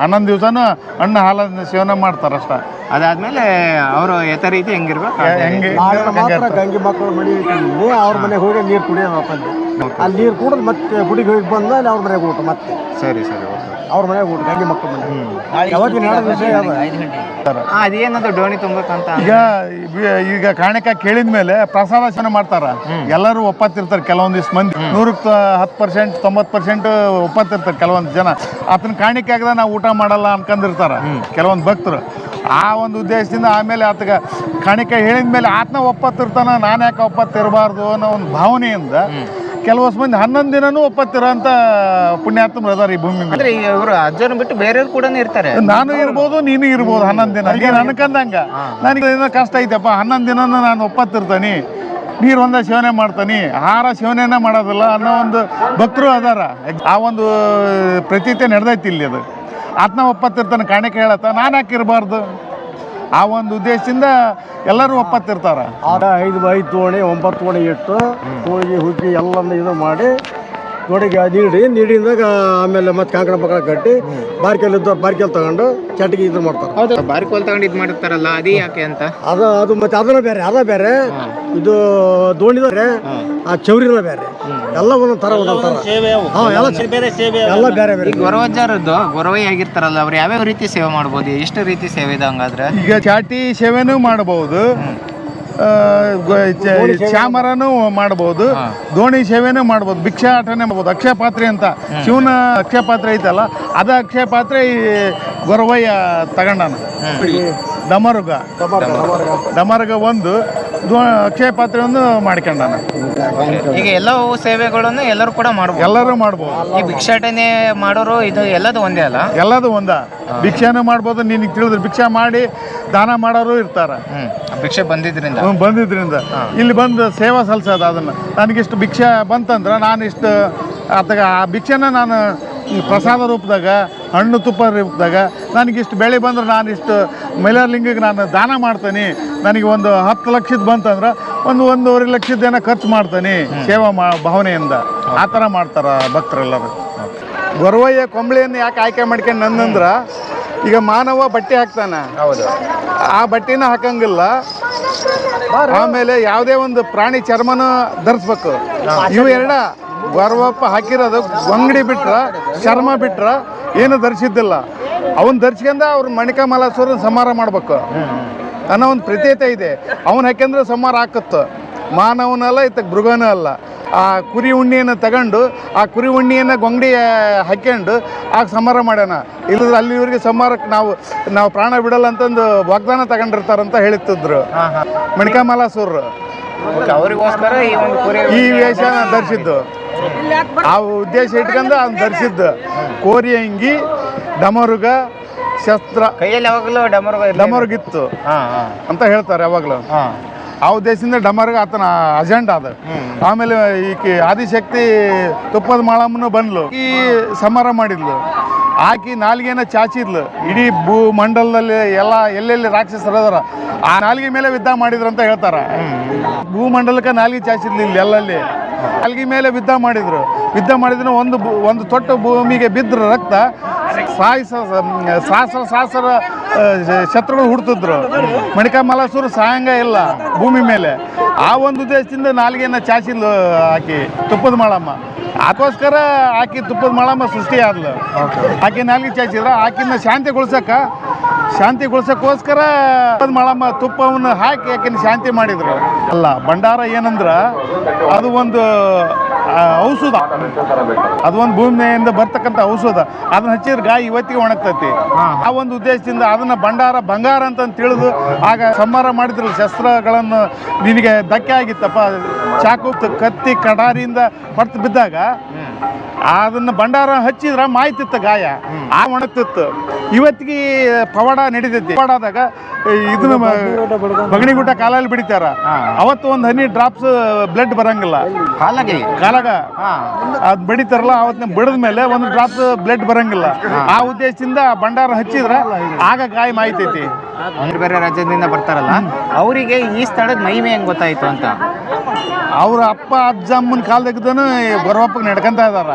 ಹನ್ನೊಂದು ದಿವಸನೂ ಹಣ್ಣು ಹಾಲನ್ನ ಸೇವನೆ ಮಾಡ್ತಾರ ಅಷ್ಟ. ಅದಾದ್ಮೇಲೆ ಅವರು ಯಥ ರೀತಿ ಹೆಂಗಿರ್ಬೇಕು ಹೆಂಗೆ ಮಾತ್ರ ಗಂಗೆ ಮಕ್ಕಳು ಮಡಿ ಅವ್ರ ಮನೆಗೆ ಹೋಗಿ ನೀರು ಕುಡಿಯೋದಪ್ಪ ಅಲ್ಲಿ. ಅಲ್ಲಿ ನೀರು ಕುಡಿದು ಮತ್ತೆ ಗುಡಿಗೆ ಹೋಗಿ ಬಂದ ಅವ್ರ ಮನೆಗೆ ಊಟ ಮತ್ತೆ. ಸರಿ ಸರಿ ಓಕೆ. ಅವ್ರ ಮನೆಗೆ ಊಟ ಗಂಗೆ ಮಕ್ಕಳ ಮನೆ. ಯಾವತ್ತಿನ ವಿಷಯ ಅದೇನದು ಡೋಣಿ ತುಂಬಬೇಕಂತ ಈಗ ಈಗ ಕಾಣಿಕ ಕೇಳಿದ ಮೇಲೆ ಪ್ರಸಾದ ಸೇವನೆ ಮಾಡ್ತಾರ. ಎಲ್ಲರೂ ಒಪ್ಪತ್ತಿರ್ತಾರೆ ಕೆಲವೊಂದಿಷ್ಟು ಮಂದಿ. ನೂರಕ್ಕೆ ಹತ್ತು ಪರ್ಸೆಂಟ್ ತೊಂಬತ್ತು ಪರ್ಸೆಂಟ್ ಒಪ್ಪತ್ತಿರ್ತಾರೆ ಕೆಲವೊಂದು ಜನ. ಆತನ ಕಾಣಿಕೆ ಆಗದ ನಾವು ಊಟ ಮಾಡಲ್ಲ ಅನ್ಕೊಂಡಿರ್ತಾರ ಕೆಲವೊಂದು ಭಕ್ತರು. ಆ ಒಂದು ಉದ್ದೇಶದಿಂದ ಆಮೇಲೆ ಆತಗ ಕಾಣಿಕೆ ಹೇಳಿದ ಮೇಲೆ ಆತನ ಒಪ್ಪತ್ತಿರ್ತಾನ ನಾನು ಯಾಕೆ ಒಪ್ಪತ್ತಿರಬಾರ್ದು ಅನ್ನೋ ಒಂದು ಭಾವನೆಯಿಂದ ಕೆಲವಷ್ಟು ಮಂದಿ ಹನ್ನೊಂದು ದಿನನೂ ಒಪ್ಪತ್ತಿರೋ ಅಂತ ಪುಣ್ಯಾತ್ಮ ಅದಾರ ಈ ಭೂಮಿ ಮೇಲೆ. ಅಂದ್ರೆ ಇವರು ಅಜ್ಜನ ಬಿಟ್ಟು ಬೇರೆಯವ್ರು ಕೂಡ ಇರ್ತಾರೆ. ನಾನು ಇರ್ಬೋದು ನೀನು ಇರ್ಬೋದು ಹನ್ನೊಂದು ದಿನ. ಏನು ಅನ್ಕಂದಂಗ. ನನಗೆ ಏನೋ ಕಷ್ಟ ಐತಪ್ಪ. ಹನ್ನೊಂದು ದಿನನೂ ನಾನು ಒಪ್ಪತ್ತಿರ್ತಾನೆ. ನೀರು ಒಂದ ಸೇವನೆ ಮಾಡ್ತಾನೆ. ಆಹಾರ ಸೇವನೆನ ಮಾಡೋದಿಲ್ಲ ಅನ್ನೋ ಒಂದು ಭಕ್ತರು ಅದಾರ. ಆ ಒಂದು ಪ್ರತೀತಿ ನಡೆದೈತಿ ಇಲ್ಲಿ ಅದು. ಆತ್ಮ ಒಪ್ಪತ್ತಿರ್ತಾನೆ ಕಾಣಿಕೆ ಹೇಳತ್ತ. ನಾನು ಯಾಕೆ ಇರಬಾರ್ದು? ಆ ಒಂದು ಉದ್ದೇಶದಿಂದ ಎಲ್ಲರೂ ಒಪ್ಪತ್ತಿರ್ತಾರ. ಐದು ಐದು ತೋಣಿ ಒಂಬತ್ತು ತೋಣಿ ಇಟ್ಟು ಹೋಗಿ ಹುಗ್ಗಿ ಎಲ್ಲ ಇದು ಮಾಡಿ ತೋಣಿಗೆ ನೀಡಿ ನೀಡಿದಾಗ ಆಮೇಲೆ ಮತ್ತೆ ಕಾಂಕಣ ಪಕ್ಕಣ ಕಟ್ಟಿ ಬಾರ್ಕೆಲ್ ಇದ್ದ ಬಾರ್ಕೆಲ್ ತಗೊಂಡು ಚಟಿಗೆ ಇದು ಮಾಡ್ತಾರೆ. ಹೌದು. ಬಾರಿಕೋಲ್ ತಗೊಂಡು ಇದು ಮಾಡಿರ್ತಾರಲ್ಲ ಅದೇ ಯಾಕೆ ಅಂತ? ಅದು ಅದು ಮತ್ತೆ ಅದನ್ನ ಬೇರೆ ಅದ ಬೇರೆ. ಇದು ದೋಣಿದ ಬೇರೆ ಆ ಚೌರಿನ ಬೇರೆ. ಎಲ್ಲ ಒಂದೊಂದು ತರ ಒಂದೊಂದು ಥರ ಹಾಂ ಎಲ್ಲ ಬೇರೆ ಸೇವೆ ಎಲ್ಲ ಬೇರೆ ಬೇರೆ. ಗೊರವಜ್ಜಾರದ್ದು ಗೊರವಜ್ಜರದ್ದು ಗೊರವೈ ಆಗಿರ್ತಾರಲ್ಲ ಅವ್ರು ಯಾವ್ಯಾವ ರೀತಿ ಸೇವೆ ಮಾಡ್ಬೋದು? ಎಷ್ಟು ರೀತಿ ಸೇವೆ ಇದೆ ಹಂಗಾದ್ರೆ? ಈಗ ಚಾಟಿ ಸೇವೆನೂ ಮಾಡಬಹುದು. ಚಾಮರನೂ ಮಾಡಬಹುದು ದೋಣಿ ಸೇವೆನೂ ಮಾಡ್ಬೋದು ಭಿಕ್ಷಾಟನೆ ಮಾಡ್ಬೋದು. ಅಕ್ಷಯ ಪಾತ್ರೆ ಅಂತ ಶಿವನ ಅಕ್ಷಯ ಪಾತ್ರೆ ಐತಲ್ಲ ಅದ ಅಕ್ಷಯ ಪಾತ್ರೆ ಈ ಗೊರವಯ್ಯ ತಗೊಂಡಾನ. ಡಮರುಗ ಡಮರುಗ ಒಂದು. ಅಕ್ಷಯ ಪಾತ್ರೆಯನ್ನು ಮಾಡ್ಕೊಂಡಾನ. ಈಗ ಎಲ್ಲವೂ ಸೇವೆಗಳನ್ನು ಎಲ್ಲರೂ ಕೂಡ ಮಾಡ್ಬೋದು. ಎಲ್ಲರೂ ಮಾಡ್ಬೋದು. ಈ ಭಿಕ್ಷಾಟನೆ ಮಾಡೋರು ಇದು ಎಲ್ಲದು ಒಂದೇ ಅಲ್ಲ? ಎಲ್ಲದು ಒಂದ. ಭಿಕ್ಷೆನೂ ಮಾಡ್ಬೋದು ನಿನಗೆ ತಿಳಿದ್ರೆ ಭಿಕ್ಷೆ ಮಾಡಿ ದಾನ ಮಾಡೋರು ಇರ್ತಾರೆ. ಭಿಕ್ಷೆ ಬಂದಿದ್ರಿಂದ. ಬಂದಿದ್ರಿಂದ. ಇಲ್ಲಿ ಬಂದು ಸೇವಾ ಸಲ್ಸೋದು ಅದನ್ನು. ನನಗಿಷ್ಟು ಭಿಕ್ಷೆ ಬಂತಂದ್ರೆ ನಾನು ಇಷ್ಟು ಅರ್ಥ ಆ ಭಿಕ್ಷೆನ ನಾನು ಪ್ರಸಾದ ರೂಪದಾಗ ಹಣ್ಣು ತುಪ್ಪ ರೂಪದಾಗ ನನಗಿಷ್ಟು ಬೆಳೆ ಬಂದ್ರೆ ನಾನು ಇಷ್ಟು ಮೈಲಾರಲಿಂಗಕ್ಕೆ ನಾನು ದಾನ ಮಾಡ್ತೀನಿ ನನಗೆ ಒಂದು ಹತ್ತು ಲಕ್ಷದ ಬಂತಂದ್ರೆ ಒಂದು ಒಂದೂವರೆ ಲಕ್ಷದ ಏನೋ ಖರ್ಚು ಮಾಡ್ತಾನೆ ಸೇವಾ ಮಾ ಭಾವನೆಯಿಂದ. ಆ ಥರ ಮಾಡ್ತಾರೆ ಭಕ್ತರೆಲ್ಲರೂ. ಗೊರವಯ್ಯ ಕೊಂಬಳಿಯನ್ನು ಯಾಕೆ ಆಯ್ಕೆ ಮಾಡ್ಕೊಂಡು ನಂದಂದ್ರ ಈಗ ಮಾನವ ಬಟ್ಟೆ ಹಾಕ್ತಾನೆ. ಹೌದು. ಆ ಬಟ್ಟೆನ ಹಾಕಂಗಿಲ್ಲ. ಆಮೇಲೆ ಯಾವುದೇ ಒಂದು ಪ್ರಾಣಿ ಚರ್ಮನ ಧರಿಸ್ಬೇಕು. ಇವು ಎರಡ ಗೊರವಪ್ಪ ಹಾಕಿರೋದು ಅಂಗಡಿ ಬಿಟ್ರ ಚರ್ಮ ಬಿಟ್ರ ಏನು ಧರಿಸಿದ್ದಿಲ್ಲ. ಅವನ್ ಧರಿಸ್ಕೊಂಡ ಅವ್ರ ಮಣಿಕಮಲಾಸುರ ಸಮಾರ ಮಾಡ್ಬೇಕು. ಅನ್ನೋ ಒಂದು ಪ್ರತೀತೆ ಇದೆ. ಅವನು ಹಾಕ್ಯಂದ್ರೆ ಸಂಹಾರ ಹಾಕತ್ತು. ಮಾನವನಲ್ಲ ಇತ್ತ ಮೃಗನೂ ಅಲ್ಲ. ಆ ಕುರಿ ಉಣ್ಣಿಯನ್ನು ತಗೊಂಡು ಆ ಕುರಿ ಉಣ್ಣಿಯನ್ನು ಗೊಂಗಡಿ ಹಾಕ್ಯಂಡು ಆಗ ಸಂಹಾರ ಮಾಡ್ಯಾನ. ಇಲ್ಲದ್ರೆ ಅಲ್ಲಿವರೆಗೆ ಸಂಹಾರಕ್ಕೆ ನಾವು ನಾವು ಪ್ರಾಣ ಬಿಡಲ್ಲ ಅಂತಂದು ವಾಗ್ದಾನ ತಗೊಂಡಿರ್ತಾರಂತ ಹೇಳ್ತಿದ್ರು ಒಂದು ಈ ವೇಷನ ಧರಿಸಿದ್ದು. ಆ ಉದ್ದೇಶ ಇಟ್ಕೊಂಡು ಅವ್ನು ಧರಿಸಿದ್ದು. ಕೋರಿ ಅಂಗಿ ಡಮರುಗ ಶಸ್ತ್ರ ಕೈಯಲ್ಲಿ ಯಾವಾಗಲೂ ಡಮರುಗ ಡಮರ್ಗಿತ್ತು. ಅಂತ ಹೇಳ್ತಾರೆ ಯಾವಾಗಲೂ. ಆ ಉದ್ದೇಶದಿಂದ ಡಮರ್ಗ ಆತನ ಅಜೆಂಡ ಅದ. ಆಮೇಲೆ ಈ ಆದಿಶಕ್ತಿ ತುಪ್ಪದ ಮಾಳಮ್ಮನ ಬಂದ್ಲು. ಈ ಸಮಾರ ಮಾಡಿದ್ಲು. ಆಕಿ ನಾಲ್ಗೆನ ಚಾಚಿದ್ಲು. ಇಡೀ ಭೂ ಮಂಡಲದಲ್ಲಿ ಎಲ್ಲ ಎಲ್ಲೆಲ್ಲಿ ರಾಕ್ಷಸರು ಅದಾರ, ಆ ನಾಲ್ಗೆ ಮೇಲೆ ಯುದ್ಧ ಮಾಡಿದ್ರು ಅಂತ ಹೇಳ್ತಾರ. ಭೂಮಂಡಲಕ್ಕೆ ನಾಲ್ಗೆ ಚಾಚಿದ್ಲು ಇಲ್ಲಿ ಎಲ್ಲಲ್ಲಿ. ನಾಲ್ಗೆ ಮೇಲೆ ಯುದ್ಧ ಮಾಡಿದ್ರು. ಯುದ್ಧ ಮಾಡಿದ್ರೆ ಒಂದು ಒಂದು ತೊಟ್ಟು ಭೂಮಿಗೆ ಬಿದ್ದರು ರಕ್ತ, ಸಾಯಿಸ ಸಹಸ್ರ ಸಹಸ್ರ ಶತ್ರುಗಳು ಹುಡ್ತಿದ್ರು. ಮಣಿಕಮಲಾಸುರ ಸಾಯಂಗ ಇಲ್ಲ ಭೂಮಿ ಮೇಲೆ. ಆ ಒಂದು ಉದ್ದೇಶದಿಂದ ನಾಲ್ಗೆನ ಚಾಚಿದ್ಲು ಆಕಿ ತುಪ್ಪದ ಮಾಳಮ್ಮ. ಅದಕ್ಕೋಸ್ಕರ ಆಕಿ ತುಪ್ಪದ ಮಳಮ್ಮ ಸೃಷ್ಟಿ ಆದ್ಲು. ಆಕಿ ನಾಲ್ಗೆ ಚಾಚಿದ್ರ ಆಕಿನ ಶಾಂತಿಗೊಳ್ಸಕ್ಕ ಶಾಂತಿಗೊಳ್ಸಕ್ಕೋಸ್ಕರ ತುಪ್ಪದ ಮಳಮ್ಮ ತುಪ್ಪವನ್ನು ಹಾಕಿ ಆಕಿನ ಶಾಂತಿ ಮಾಡಿದ್ರು. ಅಲ್ಲ ಭಂಡಾರ ಏನಂದ್ರ ಅದು ಒಂದು ಔಷಧ. ಅದು ಒಂದು ಭೂಮಿಯಿಂದ ಬರ್ತಕ್ಕಂಥ ಔಷಧ. ಅದನ್ನ ಹಚ್ಚಿದ್ರೆ ಗಾಯ ಇವತ್ತಿಗೆ ಒಣಗ್ತತಿ. ಆ ಒಂದು ಉದ್ದೇಶದಿಂದ ಅದನ್ನ ಭಂಡಾರ ಬಂಗಾರ ಅಂತ ತಿಳಿದು ಆಗ ಸಂಹಾರ ಮಾಡಿದ್ರು. ಶಸ್ತ್ರಗಳನ್ನು ನಿನಗೆ ಧಕ್ಕೆ ಆಗಿತ್ತಪ್ಪ. ಚಾಕು ಕತ್ತಿ ಕಡಾರಿಯಿಂದ ಹೊರ್ತು ಬಿದ್ದಾಗ ಅದನ್ನ ಭಂಡಾರ ಹಚ್ಚಿದ್ರ ಮಾಯ್ತಿತ್ತು ಗಾಯ. ಆ ಒಣಗ್ತಿತ್ತು. ಇವತ್ತಿಗೆ ಪವಾಡ ನಡೀತೈತಿ ಪವಾಡಾದಾಗ ಇದನ್ನ ಬಗಣಿಗುಟ್ಟ ಕಾಲಲ್ಲಿ ಬಿಡಿತಾರ. ಅವತ್ತು ಒಂದು ಹನಿ ಡ್ರಾಪ್ಸ್ ಬ್ಲಡ್ ಬರಂಗಿಲ್ಲ. ಕಾಲಾಗಿ? ಕಾಲಾಗ. ಅದು ಬಡಿತಾರಲ್ಲ ಅವತ್ತಿನ ಬಿಡದ ಮೇಲೆ ಒಂದು ಡ್ರಾಪ್ಸ್ ಬ್ಲಡ್ ಬರಂಗಿಲ್ಲ. ಆ ಉದ್ದೇಶದಿಂದ ಭಂಡಾರ ಹಚ್ಚಿದ್ರ ಆಗ ಗಾಯ ಮಾಯ್ತೈತಿ. ಬೇರೆ ಬೇರೆ ರಾಜ್ಯದಿಂದ ಬರ್ತಾರಲ್ಲ ಅವರಿಗೆ ಈ ಸ್ಥಳದ ಮಹಿಮೆ ಹೆಂಗ್ ಗೊತ್ತಾಯ್ತು ಅಂತ? ಅವ್ರ ಅಪ್ಪ ಅಜ್ಜ ಅಮ್ಮನ ಕಾಲದಾಗದನು ಗೊರವಪ್ಪಗೆ ನಡ್ಕೊಂತ ಇದಾರ.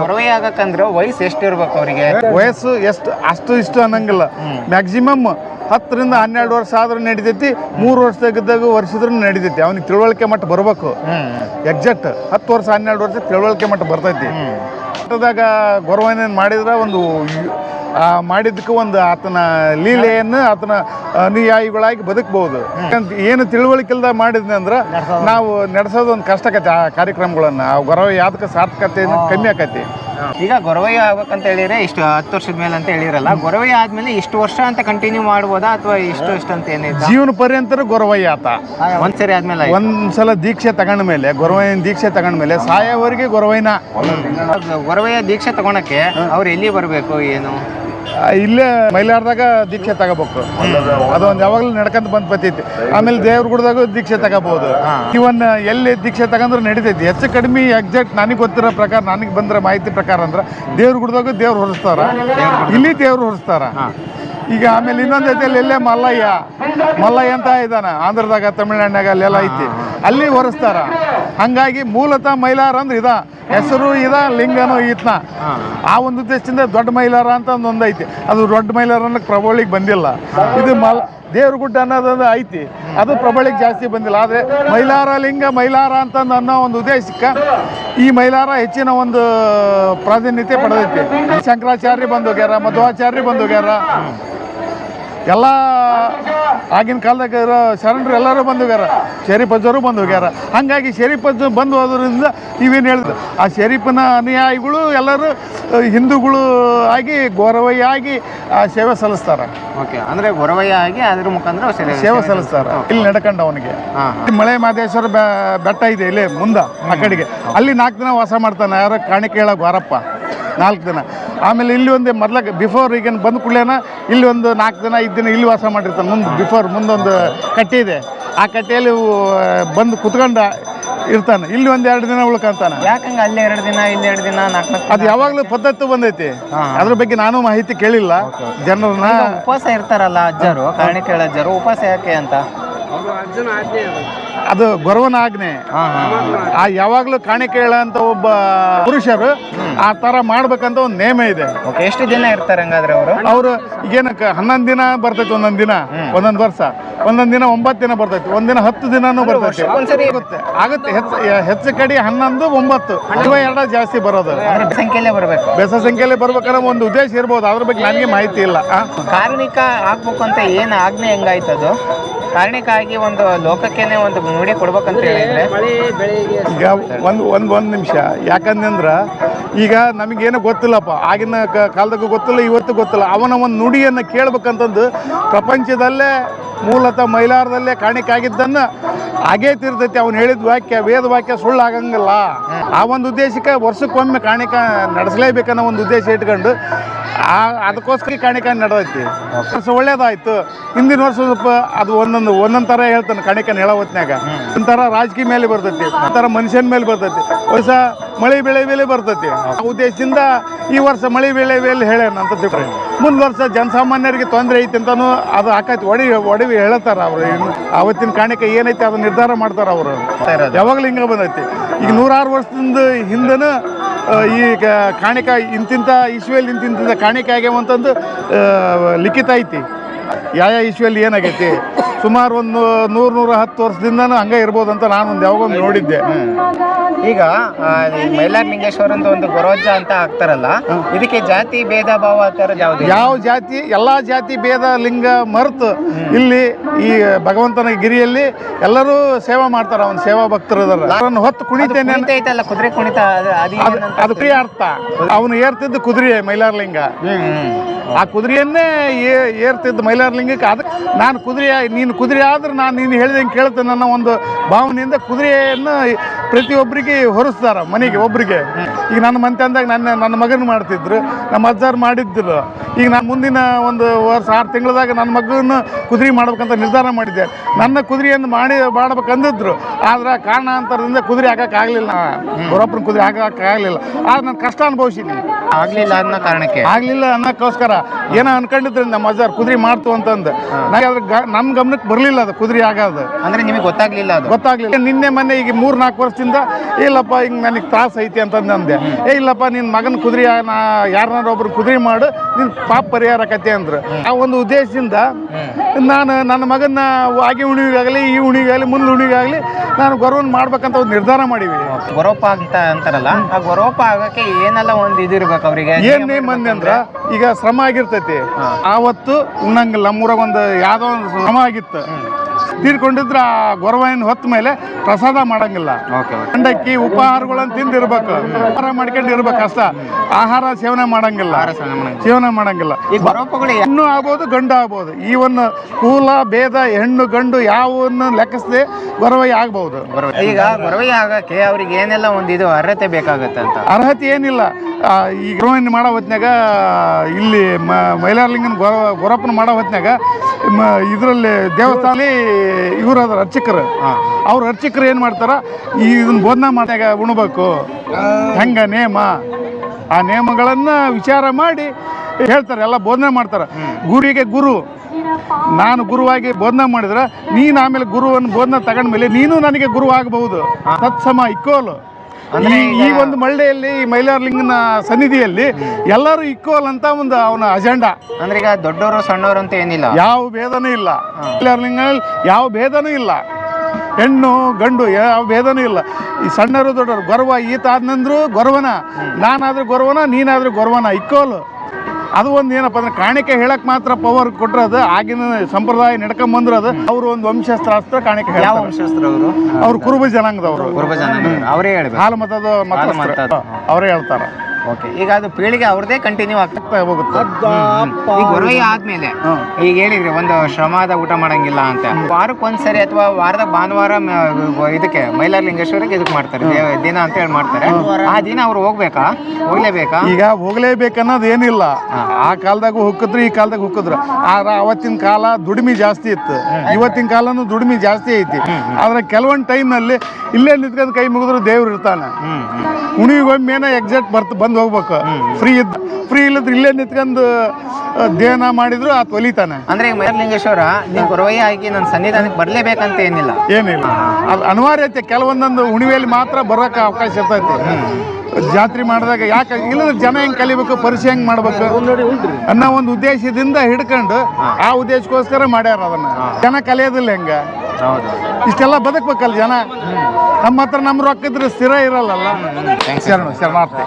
ಗೊರವೆ ಆಗಕ್ಕಂದ್ರೆ ವಯಸ್ಸು ಎಷ್ಟು ಇರ್ಬೇಕು ಅವರಿಗೆ? ವಯಸ್ಸು ಎಷ್ಟು ಅಷ್ಟು ಇಷ್ಟು ಅನ್ನಂಗಿಲ್ಲ. ಮ್ಯಾಕ್ಸಿಮಮ್ ಹತ್ತರಿಂದ ಹನ್ನೆರಡು ವರ್ಷ ಆದ್ರೂ ನಡಿತೈತಿ ಮೂರು ವರ್ಷ ತೆಗೆದಾಗ ವರ್ಷದ್ರು ನಡಿತೈತಿ. ಅವ್ನಿಗೆ ತಿಳುವಳಿಕೆ ಮಟ್ಟ ಬರಬೇಕು. ಎಕ್ಸಾಕ್ಟ್ ಹತ್ತು ವರ್ಷ ಹನ್ನೆರಡು ವರ್ಷ ತಿಳುವಳಿಕೆ ಮಟ್ಟ ಬರ್ತೈತಿ. ಮಟ್ಟದಾಗ ಗೊರವನೇನು ಮಾಡಿದ್ರೆ ಒಂದು ಮಾಡಿದ್ದಕ್ಕೆ ಒಂದು ಆತನ ಲೀಲೆಯನ್ನು ಆತನ ಅನುಯಾಯಿಗಳಾಗಿ ಬದುಕಬಹುದು ಏನು ತಿಳುವಳಿಕೆ ಇಲ್ದ ಮಾಡಿದ್ನಿ ಅಂದ್ರೆ ನಾವು ನಡೆಸೋದು ಒಂದು ಕಷ್ಟಕತೆ ಆ ಕಾರ್ಯಕ್ರಮಗಳನ್ನು ಆ ಗೌರವ ಯಾವ್ದಕ್ಕೆ ಸಾರ್ಥಕತೆ ಕಮ್ಮಿ ಆಕತಿ ಈಗ ಗೊರವಯ್ಯ ಆಗ್ಬೇಕಂತ ಹೇಳಿದ್ರೆ ಇಷ್ಟು ಹತ್ತು ವರ್ಷದ ಮೇಲೆ ಅಂತ ಹೇಳಿರಲ್ಲ ಗೊರವಯ್ಯ ಆದ್ಮೇಲೆ ಇಷ್ಟು ವರ್ಷ ಅಂತ ಕಂಟಿನ್ಯೂ ಮಾಡ್ಬೋದಾ ಅಥವಾ ಇಷ್ಟು ಇಷ್ಟು ಅಂತ ಏನಿದೆ ಜೀವನ ಪರ್ಯಂತರ ಗೌರವಯ್ಯ ಆತ. ಒಂದ್ಸರಿ ಆದ್ಮೇಲೆ. ಒಂದ್ಸಲ ದೀಕ್ಷೆ ತಗೊಂಡ ಮೇಲೆ ಗೊರವಯ್ಯ ದೀಕ್ಷೆ ತಗೊಂಡ ಮೇಲೆ ಸಾಯವರೆಗೆ ಗೊರವಯ್ಯನ. ಗೊರವಯ್ಯ ದೀಕ್ಷೆ ತಗೊಳಕ್ಕೆ ಅವ್ರು ಎಲ್ಲಿ ಬರಬೇಕು ಏನು? ಇಲ್ಲೇ ಮೈಲಾರದಾಗ ದೀಕ್ಷೆ ತಗೋಬೇಕು. ಅದೊಂದು ಯಾವಾಗಲೂ ನಡ್ಕೊಂತ ಬಂದ್ ಬರ್ತೈತಿ. ಆಮೇಲೆ ದೇವ್ರ ಗುಡ್ದಾಗ ದೀಕ್ಷೆ ತಗೋಬಹುದು ಇವನ್ ಎಲ್ಲಿ ದೀಕ್ಷೆ ತಗೊಂಡ್ರೆ ನಡಿತೈತಿ. ಹೆಚ್ಚು ಕಡಿಮೆ ಎಕ್ಸಾಕ್ಟ್ ನನಗೆ ಗೊತ್ತಿರೋ ಪ್ರಕಾರ ನನಗೆ ಬಂದಿರೋ ಮಾಹಿತಿ ಪ್ರಕಾರ ಅಂದ್ರೆ ದೇವ್ರ ಗುಡ್ದಾಗ ದೇವ್ರು ಹೊರಿಸ್ತಾರ. ಇಲ್ಲಿ ದೇವ್ರು ಹೊರಿಸ್ತಾರ. ಈಗ ಆಮೇಲೆ ಇನ್ನೊಂದು ಜೊತೆಯಲ್ಲಿ ಇಲ್ಲೇ ಮಲ್ಲಯ್ಯ. ಮಲ್ಲಯ್ಯ ಅಂತ ಇದ್ದಾನ, ಆಂಧ್ರದಾಗ, ತಮಿಳ್ನಾಡಿನಾಗ ಅಲ್ಲೆಲ್ಲ ಐತಿ. ಅಲ್ಲಿ ಹೊರಿಸ್ತಾರ. ಹಂಗಾಗಿ ಮೂಲತಃ ಮೈಲಾರ ಅಂದ್ರೆ ಇದ. ಹೆಸರು ಇದ, ಲಿಂಗನು ಈತನ. ಆ ಒಂದು ಉದ್ದೇಶದಿಂದ ದೊಡ್ಡ ಮೈಲಾರ ಅಂತ ಒಂದು ಐತಿ. ಅದು ದೊಡ್ಡ ಮೈಲಾರ ಅನ್ನೋಕೆ ಪ್ರಬಳಿಗೆ ಬಂದಿಲ್ಲ. ಇದು ಮಲ್ ದೇವ್ರ ಗುಡ್ಡ ಅನ್ನೋದೊಂದು ಐತಿ. ಅದು ಪ್ರಬಳಿಗೆ ಜಾಸ್ತಿ ಬಂದಿಲ್ಲ. ಆದರೆ ಮೈಲಾರ, ಲಿಂಗ, ಮೈಲಾರ ಅಂತಂದು ಅನ್ನೋ ಒಂದು ಉದ್ದೇಶಕ್ಕೆ ಈ ಮೈಲಾರ ಹೆಚ್ಚಿನ ಒಂದು ಪ್ರಾಧಾನ್ಯತೆ ಪಡೆದೈತಿ. ಶಂಕರಾಚಾರ್ಯ ಬಂದು ಹೋಗ್ಯಾರ ಮಧ್ವಾಚಾರ್ಯ ಬಂದು ಹೋಗ್ಯಾರ ಎಲ್ಲ ಆಗಿನ ಕಾಲದಾಗ ಇರೋ ಶರಣರು ಎಲ್ಲರೂ ಬಂದು ಹೋಗ್ಯಾರ. ಶರೀಫಜ್ಜರು ಬಂದು ಹೋಗ್ಯಾರ. ಹಾಗಾಗಿ ಶರೀಫಜ್ಜ ಬಂದು ಹೋದ್ರಿಂದ ಇವೇನು ಹೇಳಿದ್ರು? ಆ ಶರೀಫನ ಅನುಯಾಯಿಗಳು ಎಲ್ಲರೂ ಹಿಂದೂಗಳು ಆಗಿ ಗೌರವಯ್ಯ ಆಗಿ ಆ ಸೇವೆ ಸಲ್ಲಿಸ್ತಾರೆ. ಓಕೆ ಅಂದ್ರೆ ಗೌರವಯ್ಯ ಆಗಿ ಅದ್ರ ಮುಖಾಂತರ ಸೇವೆ- ಸಲ್ಲಿಸ್ತಾರ. ಇಲ್ಲಿ ನಡ್ಕೊಂಡು ಅವನಿಗೆ. ಮಳೆ ಮಹದೇಶ್ವರ ಬೆಟ್ಟ ಇದೆ ಇಲ್ಲಿ ಮುಂದ ಆ ಕಡೆಗೆ. ಅಲ್ಲಿ ನಾಲ್ಕು ದಿನ ವಾಸ ಮಾಡ್ತಾನೆ. ಯಾರೋ ಕಾಣಿಕೆ ಹೇಳ ವಾರಪ್ಪ. ನಾಲ್ಕು ದಿನ. ಆಮೇಲೆ ಇಲ್ಲಿ ಒಂದು ಮೊದಲ ಬಿಫೋರ್ ಈಗ ಬಂದ ಕೂಡಲೇನ ಇಲ್ಲಿ ಒಂದು ನಾಲ್ಕು ದಿನ ಐದು ದಿನ ಇಲ್ಲಿ ವಾಸ ಮಾಡಿರ್ತಾನೆ. ಮುಂದೆ ಬಿಫೋರ್ ಮುಂದೊಂದು ಕಟ್ಟೆ ಇದೆ. ಆ ಕಟ್ಟೆಯಲ್ಲಿ ಬಂದು ಕುತ್ಕೊಂಡು ಇರ್ತಾನೆ. ಇಲ್ಲಿ ಒಂದು ಎರಡು ದಿನ ಉಳ್ಕೊಂತಾನೆ ಯಾಕಂಗೆ ಅಲ್ಲಿ ಎರಡು ದಿನ ಇಲ್ಲಿ ಎರಡು ದಿನ ನಾಲ್ಕು ಅದು ಯಾವಾಗಲೂ ಪದ್ಧತಿ ಬಂದೈತಿ. ಅದ್ರ ಬಗ್ಗೆ ನಾನು ಮಾಹಿತಿ ಕೇಳಿಲ್ಲ. ಜನರನ್ನ ಉಪವಾಸ ಇರ್ತಾರಲ್ಲ ಅಜ್ಜರು ಕಾರಣ ಕೇಳ ಅಜ್ಜರು ಉಪವಾಸ ಯಾಕೆ ಅಂತ? ಅದು ಗೊರವನ ಆಜ್ಞೆ. ಆ ಯಾವಾಗಲೂ ಕಾಣಿಕೆ ಹೇಳಂತ ಒಬ್ಬ ಪುರುಷರು ಆ ತರ ಮಾಡ್ಬೇಕಂತ ಒಂದು ನೇಮ ಇದೆ. ಎಷ್ಟು ದಿನ ಇರ್ತಾರೆ ಹಂಗಾದ್ರೆ ಅವರು? ಅವರು ಈಗೇನಕ್ಕೆ ಹನ್ನೊಂದು ದಿನ ಬರ್ತೈತಿ ಒಂದೊಂದು ದಿನ ಒಂದೊಂದು ವರ್ಷ. ಒಂದೊಂದು ದಿನ ಒಂಬತ್ತು ದಿನ ಬರ್ತೈತಿ ಒಂದಿನ ಹತ್ತು ದಿನನೂ ಬರ್ತೈತಿ. ಆಗುತ್ತೆ. ಆಗುತ್ತೆ ಹೆಚ್ಚು ಹೆಚ್ಚು ಕಡೆ ಹನ್ನೊಂದು ಒಂಬತ್ತು. ಅಥವಾ ಎರಡ ಜಾಸ್ತಿ ಬರೋದು. ಸಂಖ್ಯೆಯಲ್ಲೇ ಬರಬೇಕು. ಬೆಸ ಸಂಖ್ಯೆಯಲ್ಲಿ ಬರ್ಬೇಕನ್ನೋ ಒಂದು ಉದ್ದೇಶ ಇರ್ಬೋದು ಅದ್ರ ಬಗ್ಗೆ ನನಗೆ ಮಾಹಿತಿ ಇಲ್ಲ. ಕಾರ್ಮಿಕ ಆಗ್ಬೇಕು ಅಂತ ಏನು ಆಜ್ಞೆ ಹೆಂಗಾಯ್ತದು ಕಾರಣಿಕ ಆಗಿ ಒಂದು ಲೋಕಕ್ಕೇನೆ ಒಂದು ನುಡಿ ಕೊಡ್ಬೇಕಂತ ಹೇಳಿದ್ರೆ? ಈಗ ಒಂದು ಒಂದು ಒಂದು ನಿಮಿಷ. ಯಾಕಂದ್ರೆ ಈಗ ನಮಗೇನು ಗೊತ್ತಿಲ್ಲಪ್ಪ. ಆಗಿನ ಕ- ಕಾಲದಾಗೂ ಗೊತ್ತಿಲ್ಲ ಇವತ್ತು ಗೊತ್ತಿಲ್ಲ. ಅವನ ಒಂದು ನುಡಿಯನ್ನು ಕೇಳ್ಬೇಕಂತಂದು ಪ್ರಪಂಚದಲ್ಲೇ ಮೂಲತಃ ಮೈಲಾರದಲ್ಲೇ ಕಾಣಿಕಾಗಿದ್ದನ್ನು ಹಾಗೇ ತಿರ್ತೈತಿ, ಅವ್ನು ಹೇಳಿದ ವಾಕ್ಯ, ವೇದ ವಾಕ್ಯ ಸುಳ್ಳು ಆಗಂಗಿಲ್ಲ ಆ ಒಂದು ಉದ್ದೇಶಕ್ಕೆ ವರ್ಷಕ್ಕೊಮ್ಮೆ ಕಾಣಿಕ ನಡೆಸಲೇಬೇಕನ್ನೋ ಒಂದು ಉದ್ದೇಶ ಇಟ್ಕೊಂಡು, ಆ, ಅದಕ್ಕೋಸ್ಕರ ಕಾಣಿಕ ನಡೆದೈತಿ. ವರ್ಷ ಒಳ್ಳೇದಾಯ್ತು, ಹಿಂದಿನ ವರ್ಷ ಸ್ವಲ್ಪ ಅದು ಒಂದೊಂದು ಒಂದೊಂದು ಥರ ಹೇಳ್ತಾನೆ ಕಾಣಿಕನ ಹೇಳೋ ಹೊತ್ನ್ಯಾಗ ಒಂಥರ ರಾಜಕೀಯ ಮೇಲೆ ಬರ್ತೈತಿ ಒಂಥರ ಮನುಷ್ಯನ ಮೇಲೆ ಬರ್ತೈತಿ. ವರ್ಷ ಮಳೆ ಬೆಳೆ ಮೇಲೆ ಬರ್ತೈತಿ. ಆ ಉದ್ದೇಶದಿಂದ ಈ ವರ್ಷ ಮಳೆ ಬೆಳೆ ಮೇಲೆ ಹೇಳೋಣ ಅಂತ ತಿಳ್ರಿ ಮುಂದ್ ವರ್ಷ ಜನಸಾಮಾನ್ಯರಿಗೆ ತೊಂದರೆ ಐತಿ ಅಂತಾನು ಅದು ಆಕೈತಿ ಒಡಿ ಒಡವಿ ಹೇಳ್ತಾರ ಅವರು. ಅವತ್ತಿನ ಕಾಣಿಕೆ ಏನೈತಿ ಅದನ್ನ ನಿರ್ಧಾರ ಮಾಡ್ತಾರ ಅವರು. ಯಾವಾಗಲೂ ಹಿಂಗೆ ಬಂದೈತಿ. ಈಗ ನೂರಾರು ವರ್ಷದಿಂದ ಹಿಂದನ ಈ ಕಾಣಿಕ ಇಂತಿಂಥ ಇಸ್ವಿಯಲ್ಲಿ ಇಂತಿಂತ ಕಾಣಿಕೆ ಆಗ್ಯಾವಂತಂದು ಲಿಖಿತ ಐತಿ. ಯಾವ ಇಶ್ವೆಯಲ್ಲಿ ಏನಾಗೈತಿ? ಸುಮಾರು ಒಂದು ನೂರು ನೂರ ಹತ್ತು ವರ್ಷದಿಂದನೂ ಹಂಗೆ ಇರ್ಬೋದು ಅಂತ ನಾನು ಒಂದು ಯಾವಾಗೊಂದು ನೋಡಿದ್ದೆ. ಈಗ ಮೈಲಾರ್ ಮೈಲಾರ ಲಿಂಗೇಶ್ವರ ಅಂತ ಒಂದು ಗೊರೋಜ್ಜ ಅಂತ ಹಾಕ್ತಾರಲ್ಲ ಇದಕ್ಕೆ ಜಾತಿ ಭೇದ ಭಾವ ಯಾವ್ದು ಯಾವ ಜಾತಿ ಎಲ್ಲಾ ಜಾತಿ ಭೇದ ಲಿಂಗ ಮರೆತು ಇಲ್ಲಿ ಈ ಭಗವಂತನ ಗಿರಿಯಲ್ಲಿ ಎಲ್ಲರೂ ಸೇವಾ ಮಾಡ್ತಾರ ಅವ್ನ ಸೇವಾ ಭಕ್ತರು ಹೊತ್ತು ಕುಣಿತೇನೆ ಕುಣಿತ ಐತಲ್ಲ ಕುದುರೆ ಕುಣಿತ ಅದು ಅದು ಅದು ಅದು ಕುರಿ ಅರ್ಥ. ಅವನು ಏರ್ತಿದ್ದು ಕುದುರೆ ಮೈಲಾರಲಿಂಗ ಹ್ಮ್ ಹ್ಮ್. ಆ ಕುದುರೆಯನ್ನೇ ಏ- ಏರ್ತಿದ್ದ ಮೈಲಾರಲಿಂಗಕ್ಕೆ ಅದಕ್ಕೆ ನಾನು ಕುದುರೆ ನೀನು ಕುದುರೆ ಆದ್ರೆ ನಾನು ನೀನು ಹೇಳಿದಂಗೆ ಕೇಳ್ತೇನೆ ಅನ್ನೋ ಒಂದು ಭಾವನೆಯಿಂದ ಕುದುರೆಯನ್ನು ಪ್ರತಿಯೊಬ್ಬರಿಗೆ ಹೊರಿಸ್ತಾರ ಮನೆಗೆ ಒಬ್ಬರಿಗೆ ಈಗ ನನ್ನ ಮಂತೆ ಅಂದಾಗ ನನ್ನ ನನ್ನ ಮಗನ ಮಾಡ್ತಿದ್ರು. ನಮ್ಮ ಅಜ್ಜಾರು ಮಾಡಿದ್ರು ಈಗ ನಾನು ಮುಂದಿನ ಒಂದು ವರ್ಷ ಆರು ತಿಂಗಳದಾಗ ನನ್ನ ಮಗನ ಕುದುರೆ ಮಾಡ್ಬೇಕಂತ ನಿರ್ಧಾರ ಮಾಡಿದ್ದೆ. ನನ್ನ ಕುದುರೆಯನ್ನು ಮಾಡಿ ಮಾಡ್ಬೇಕಂದಿದ್ರು. ಆದ್ರೆ ಕಾರಣಾಂತರದಿಂದ ಕುದುರೆ ಹಾಕಕ್ಕಾಗಲಿಲ್ಲ ಬರೋಬ್ಬರ ಕುದುರೆ ಹಾಕಕ್ಕಾಗಲಿಲ್ಲ ಆದ್ರೆ ನಾನು ಕಷ್ಟ ಅನುಭವಿಸಿನಿ. ಆಗ್ಲಿಲ್ಲ ಅನ್ನೋ ಕಾರಣಕ್ಕೆ? ಆಗಲಿಲ್ಲ ಅನ್ನೋಕ್ಕೋಸ್ಕರ. ಏನೋ ಅನ್ಕೊಂಡಿದ್ರು ನಮ್ಮ ಅಜ್ಜಾರು ಕುದುರೆ ಮಾಡ್ತು ಅಂತಂದು. ನನಗೆ ಅದ್ರ ಗ- ನಮ್ಮ ಗಮನಕ್ಕೆ ಬರಲಿಲ್ಲ ಅದು ಕುದುರೆ ಆಗೋದು. ಅಂದರೆ ನಿಮಗೆ ಗೊತ್ತಾಗ್ಲಿಲ್ಲ ಅದು? ಗೊತ್ತಾಗ್ಲಿಲ್ಲ. ನಿನ್ನೆ ಮೊನ್ನೆ ಈಗ ಮೂರು ನಾಲ್ಕು ವರ್ಷ ಉದ್ದೇಶದಿಂದ ಇಲ್ಲಪ್ಪ ಹಿಂಗೆ ನನಗೆ ತ್ರಾಸ ಐತಿ ಅಂತಂದು ಅಂದೆ. ಏ ಇಲ್ಲಪ್ಪ ನಿನ್ನ ಮಗನ ಕುದುರೆ ನಾ ಯಾರನ್ನಾರು ಒಬ್ರು ಕುದುರೆ ಮಾಡು ನಿನ್ನ ಪಾಪ ಪರಿಹಾರ ಕತೆ ಅಂದ್ರು. ಆ ಒಂದು ಉದ್ದೇಶದಿಂದ ನಾನು ನನ್ನ ಮಗನ ಆಗಿ ಉಣಿಗಾಗಲಿ ಈ ಉಣಿಗಾಗಲಿ ಮುಂದೆ ಉಣಿಗಾಗಲಿ ನಾನು ಗೌರವನ ಮಾಡ್ಬೇಕಂತ ಒಂದು ನಿರ್ಧಾರ ಮಾಡೀವಿ. ಗೊರೋಪ ಅಂತ ಅಂತಾರಲ್ಲ ಆ ಗೊರೋಪ ಆಗಕ್ಕೆ ಏನೆಲ್ಲ ಒಂದ್ ಇದಿರ್ಬೇಕು ಅವರಿಗೆ? ಏನ್ ನೇಮ್ ಅಂದೆ ಅಂದ್ರ ಈಗ ಶ್ರಮ ಆಗಿರ್ತೈತಿ. ಆವತ್ತು ಉಣ್ಣಂಗಿಲ್ಲ ನಮ್ಮೂರಾಗ ಒಂದು ಯಾವ್ದೋ ಒಂದು ಶ್ರಮ ಆಗಿತ್ತು. ತೀರ್ಕೊಂಡಿದ್ರ ಆ ಗೊರವನ ಹೊತ್ತ ಮೇಲೆ ಪ್ರಸಾದ ಮಾಡಂಗಿಲ್ಲ. ಓಕೆ ಮಂಡಕ್ಕಿ ಉಪಹಾರಗಳನ್ನ ತಿಂದಿರ್ಬೇಕು. ಆಹಾರ ಮಾಡ್ಕೊಂಡು ಇರ್ಬೇಕು ಅಷ್ಟ. ಆಹಾರ ಸೇವನೆ ಮಾಡಂಗಿಲ್ಲ. ಸೇವನೆ ಮಾಡಂಗಿಲ್ಲ. ಹೆಣ್ಣು ಆಗ್ಬೋದು ಗಂಡು ಆಗ್ಬೋದು. ಈ ಒಂದು ಕೂಲ ಭೇದ ಹೆಣ್ಣು ಗಂಡು ಯಾವನ್ನ ಲೆಕ್ಕಿಸದೆ ಗೊರವೈ ಆಗ್ಬಹುದು. ಈಗ ಗೊರವಾಯಿ ಆಗಕ್ಕೆ ಅವ್ರಿಗೆ ಏನೆಲ್ಲ ಒಂದು ಇದು ಅರ್ಹತೆ ಬೇಕಾಗುತ್ತೆ ಅಂತ? ಅರ್ಹತೆ ಏನಿಲ್ಲ. ಈ ಗೃಹವನ್ನು ಮಾಡೋ ಹೊತ್ನ್ಯಾಗ ಇಲ್ಲಿ ಮೈಲಾರಲಿಂಗನ ಗೊರ ಗೊರಪ್ಪನ ಮಾಡೋ ಹೊತ್ನ್ಯಾಗ ಇದರಲ್ಲಿ ದೇವಸ್ಥಾನದಲ್ಲಿ ಇವರು ಅದಾರ ಅರ್ಚಕರು. ಅವ್ರ ಅರ್ಚಕರು ಏನು ಮಾಡ್ತಾರ? ಈ ಇದನ್ನ ಬೋಧನಾ ಮಾಡ್ಯಾಗ ಉಣ್ಬೇಕು. ಹೆಂಗ ನೇಮ? ಆ ನೇಮಗಳನ್ನು ವಿಚಾರ ಮಾಡಿ ಹೇಳ್ತಾರೆ, ಎಲ್ಲ ಬೋಧನೆ ಮಾಡ್ತಾರೆ. ಗುರಿಗೆ ಗುರು. ನಾನು ಗುರುವಾಗಿ ಬೋಧನೆ ಮಾಡಿದ್ರೆ ನೀನು ಆಮೇಲೆ ಗುರುವನ್ನು ಬೋಧನೆ ತಗೊಂಡ್ಮೇಲೆ ನೀನು ನನಗೆ ಗುರು ಆಗಬಹುದು ತತ್ಸಮ ಇಕ್ಕೋಲು ಈ ಈ ಒಂದು ಮಳ್ಳೆಯಲ್ಲಿ ಈ ಮೈಲಾರಲಿಂಗನ ಸನ್ನಿಧಿಯಲ್ಲಿ ಎಲ್ಲರೂ ಇಕ್ವಲ್ ಅಂತ ಒಂದು ಅವನ ಅಜೆಂಡಾ ಅಂದ್ರೆ ಈಗ ದೊಡ್ಡವರು ಸಣ್ಣವರು ಅಂತ ಏನಿಲ್ಲ. ಯಾವ ಭೇದನೂ ಇಲ್ಲ. ಮೈಲಾರಲಿಂಗನಲ್ಲಿ ಯಾವ ಭೇದನೂ ಇಲ್ಲ. ಹೆಣ್ಣು ಗಂಡು ಯಾವ ಭೇದನೂ ಇಲ್ಲ. ಈ ಸಣ್ಣರು ದೊಡ್ಡವರು ಗೊರವ ಈತ ಆದ್ನಂದ್ರು ಗೊರವನ ನಾನಾದ್ರೂ ಗೊರವನ ನೀನಾದ್ರೂ ಗೊರವನ ಇಕ್ಕೋಲು ಅದು ಒಂದು ಏನಪ್ಪ ಅಂದ್ರೆ ಕಾಣಿಕೆ ಹೇಳಕ್ ಮಾತ್ರ ಪವರ್ ಕೊಟ್ರದು ಆಗಿನ ಸಂಪ್ರದಾಯ ನಡ್ಕೊಂಡ್ ಬಂದ್ರದು ಅವರು ಒಂದು ವಂಶಸ್ತ್ರಾಸ್ತ್ರ ಕಾಣಿಕೆ ಯಾವ ವಂಶಸ್ಥರು ಅವರು? ಅವ್ರು ಕುರುಬ ಜನಾಂಗದವರು. ಕುರುಬ ಜನಾಂಗ. ಅವರೇ ಹೇಳಿ ಹಾಲು ಮತದ ಮತ ಮತದ. ಅವರೇ ಹೇಳ್ತಾರ. ಓಕೆ ಈಗ ಅದು ಪೀಳಿಗೆ ಅವ್ರದೇ ಕಂಟಿನ್ಯೂ ಆಗ್ತಾ ಹೋಗುತ್ತೆ. ಈಗ ಆದ್ಮೇಲೆ ಈಗ ಹೇಳಿದ್ರಿ ಒಂದು ಶ್ರಮದ ಊಟ ಮಾಡಂಗಿಲ್ಲ ಅಂತ. ವಾರಕ್ಕೆ ಒಂದ್ಸರಿ ಅಥವಾ ವಾರದ ಭಾನುವಾರ ಇದಕ್ಕೆ ಇದಕ್ಕೆ ಮೈಲಾರಲಿಂಗೇಶ್ವರಕ್ಕೆ ಇದಕ್ಕೆ ಮಾಡ್ತಾರೆ ದಿನ ಅಂತ ಹೇಳಿ ಮಾಡ್ತಾರೆ. ಆ ದಿನ ಅವ್ರು ಹೋಗ್ಬೇಕಾ? ಹೋಗ್ಲೇಬೇಕಾ? ಈಗ ಹೋಗ್ಲೇಬೇಕನ್ನೋದು ಏನಿಲ್ಲ. ಆ ಕಾಲದಾಗ ಹುಕ್ಕಿದ್ರು ಈ ಕಾಲದಾಗ ಹುಕ್ಕಿದ್ರು. ಆದ್ರೆ ಅವತ್ತಿನ ಕಾಲ ದುಡಿಮೆ ಜಾಸ್ತಿ ಇತ್ತು. ಇವತ್ತಿನ ಕಾಲನು ದುಡಿಮೆ ಜಾಸ್ತಿ ಐತಿ. ಆದ್ರೆ ಕೆಲವೊಂದು ಟೈಮ್ನಲ್ಲಿ ಇಲ್ಲೇ ನಿಂತ್ಕೊಂಡು ಕೈ ಮುಗಿದ್ರು ದೇವ್ರು ಇರ್ತಾನೆ. ಉಣಿಗೊಮ್ಮೆ. ಎಕ್ಸಾಕ್ಟ್ ಬರ್ತ ಬಂದು ಹೋಗ್ಬೇಕು. ಫ್ರೀ ಇದ್ದ ಫ್ರೀ ಇಲ್ಲದ್ರೆ ಇಲ್ಲೇ ನಿಂತ್ಕೊಂಡು ದೇಹನ ಧ್ಯಾನ ಮಾಡಿದ್ರು ಆ ತೊಲಿತಾನೆ. ಅಂದ್ರೆ ಈಗ ಮೈಲಾರಲಿಂಗೇಶ್ವರ ನೀವು ಗೊರವೈ ಆಗಿ ನನ್ನ ಸನ್ನಿಧಾನಕ್ಕೆ ಬರಲೇಬೇಕಂತ ಏನಿಲ್ಲ. ಏನಿಲ್ಲ. ಅದು ಅನಿವಾರ್ಯತೆ ಕೆಲವೊಂದೊಂದು ಹುಣಿವೆಯಲ್ಲಿ ಮಾತ್ರ ಬರೋಕೆ ಅವಕಾಶ ಇರ್ತೈತಿ. ಜಾತ್ರೆ ಮಾಡಿದಾಗ ಯಾಕೆ ಇಲ್ಲದ್ರೆ ಜನ ಹೆಂಗೆ ಕಲಿಬೇಕು ಪರಿಚಯ ಹೆಂಗೆ ಮಾಡ್ಬೇಕು ಅನ್ನೋ ಒಂದು ಉದ್ದೇಶದಿಂದ ಹಿಡ್ಕೊಂಡು ಆ ಉದ್ದೇಶಕ್ಕೋಸ್ಕರ ಮಾಡ್ಯಾರ ಅದನ್ನ. ಜನ ಕಲಿಯೋದಿಲ್ಲ ಹೆಂಗ? ಇಷ್ಟೆಲ್ಲ ಬದುಕ್ಬೇಕಲ್ಲ ಜನ? ನಮ್ಮ ಹತ್ರ ನಮ್ಮ ರೊಕ್ಕ ಇದ್ರೆ ಸ್ಥಿರ ಇರಲ್ಲಲ್ಲ? ಶರಣ ಶರಣಾರ್ಥಿ.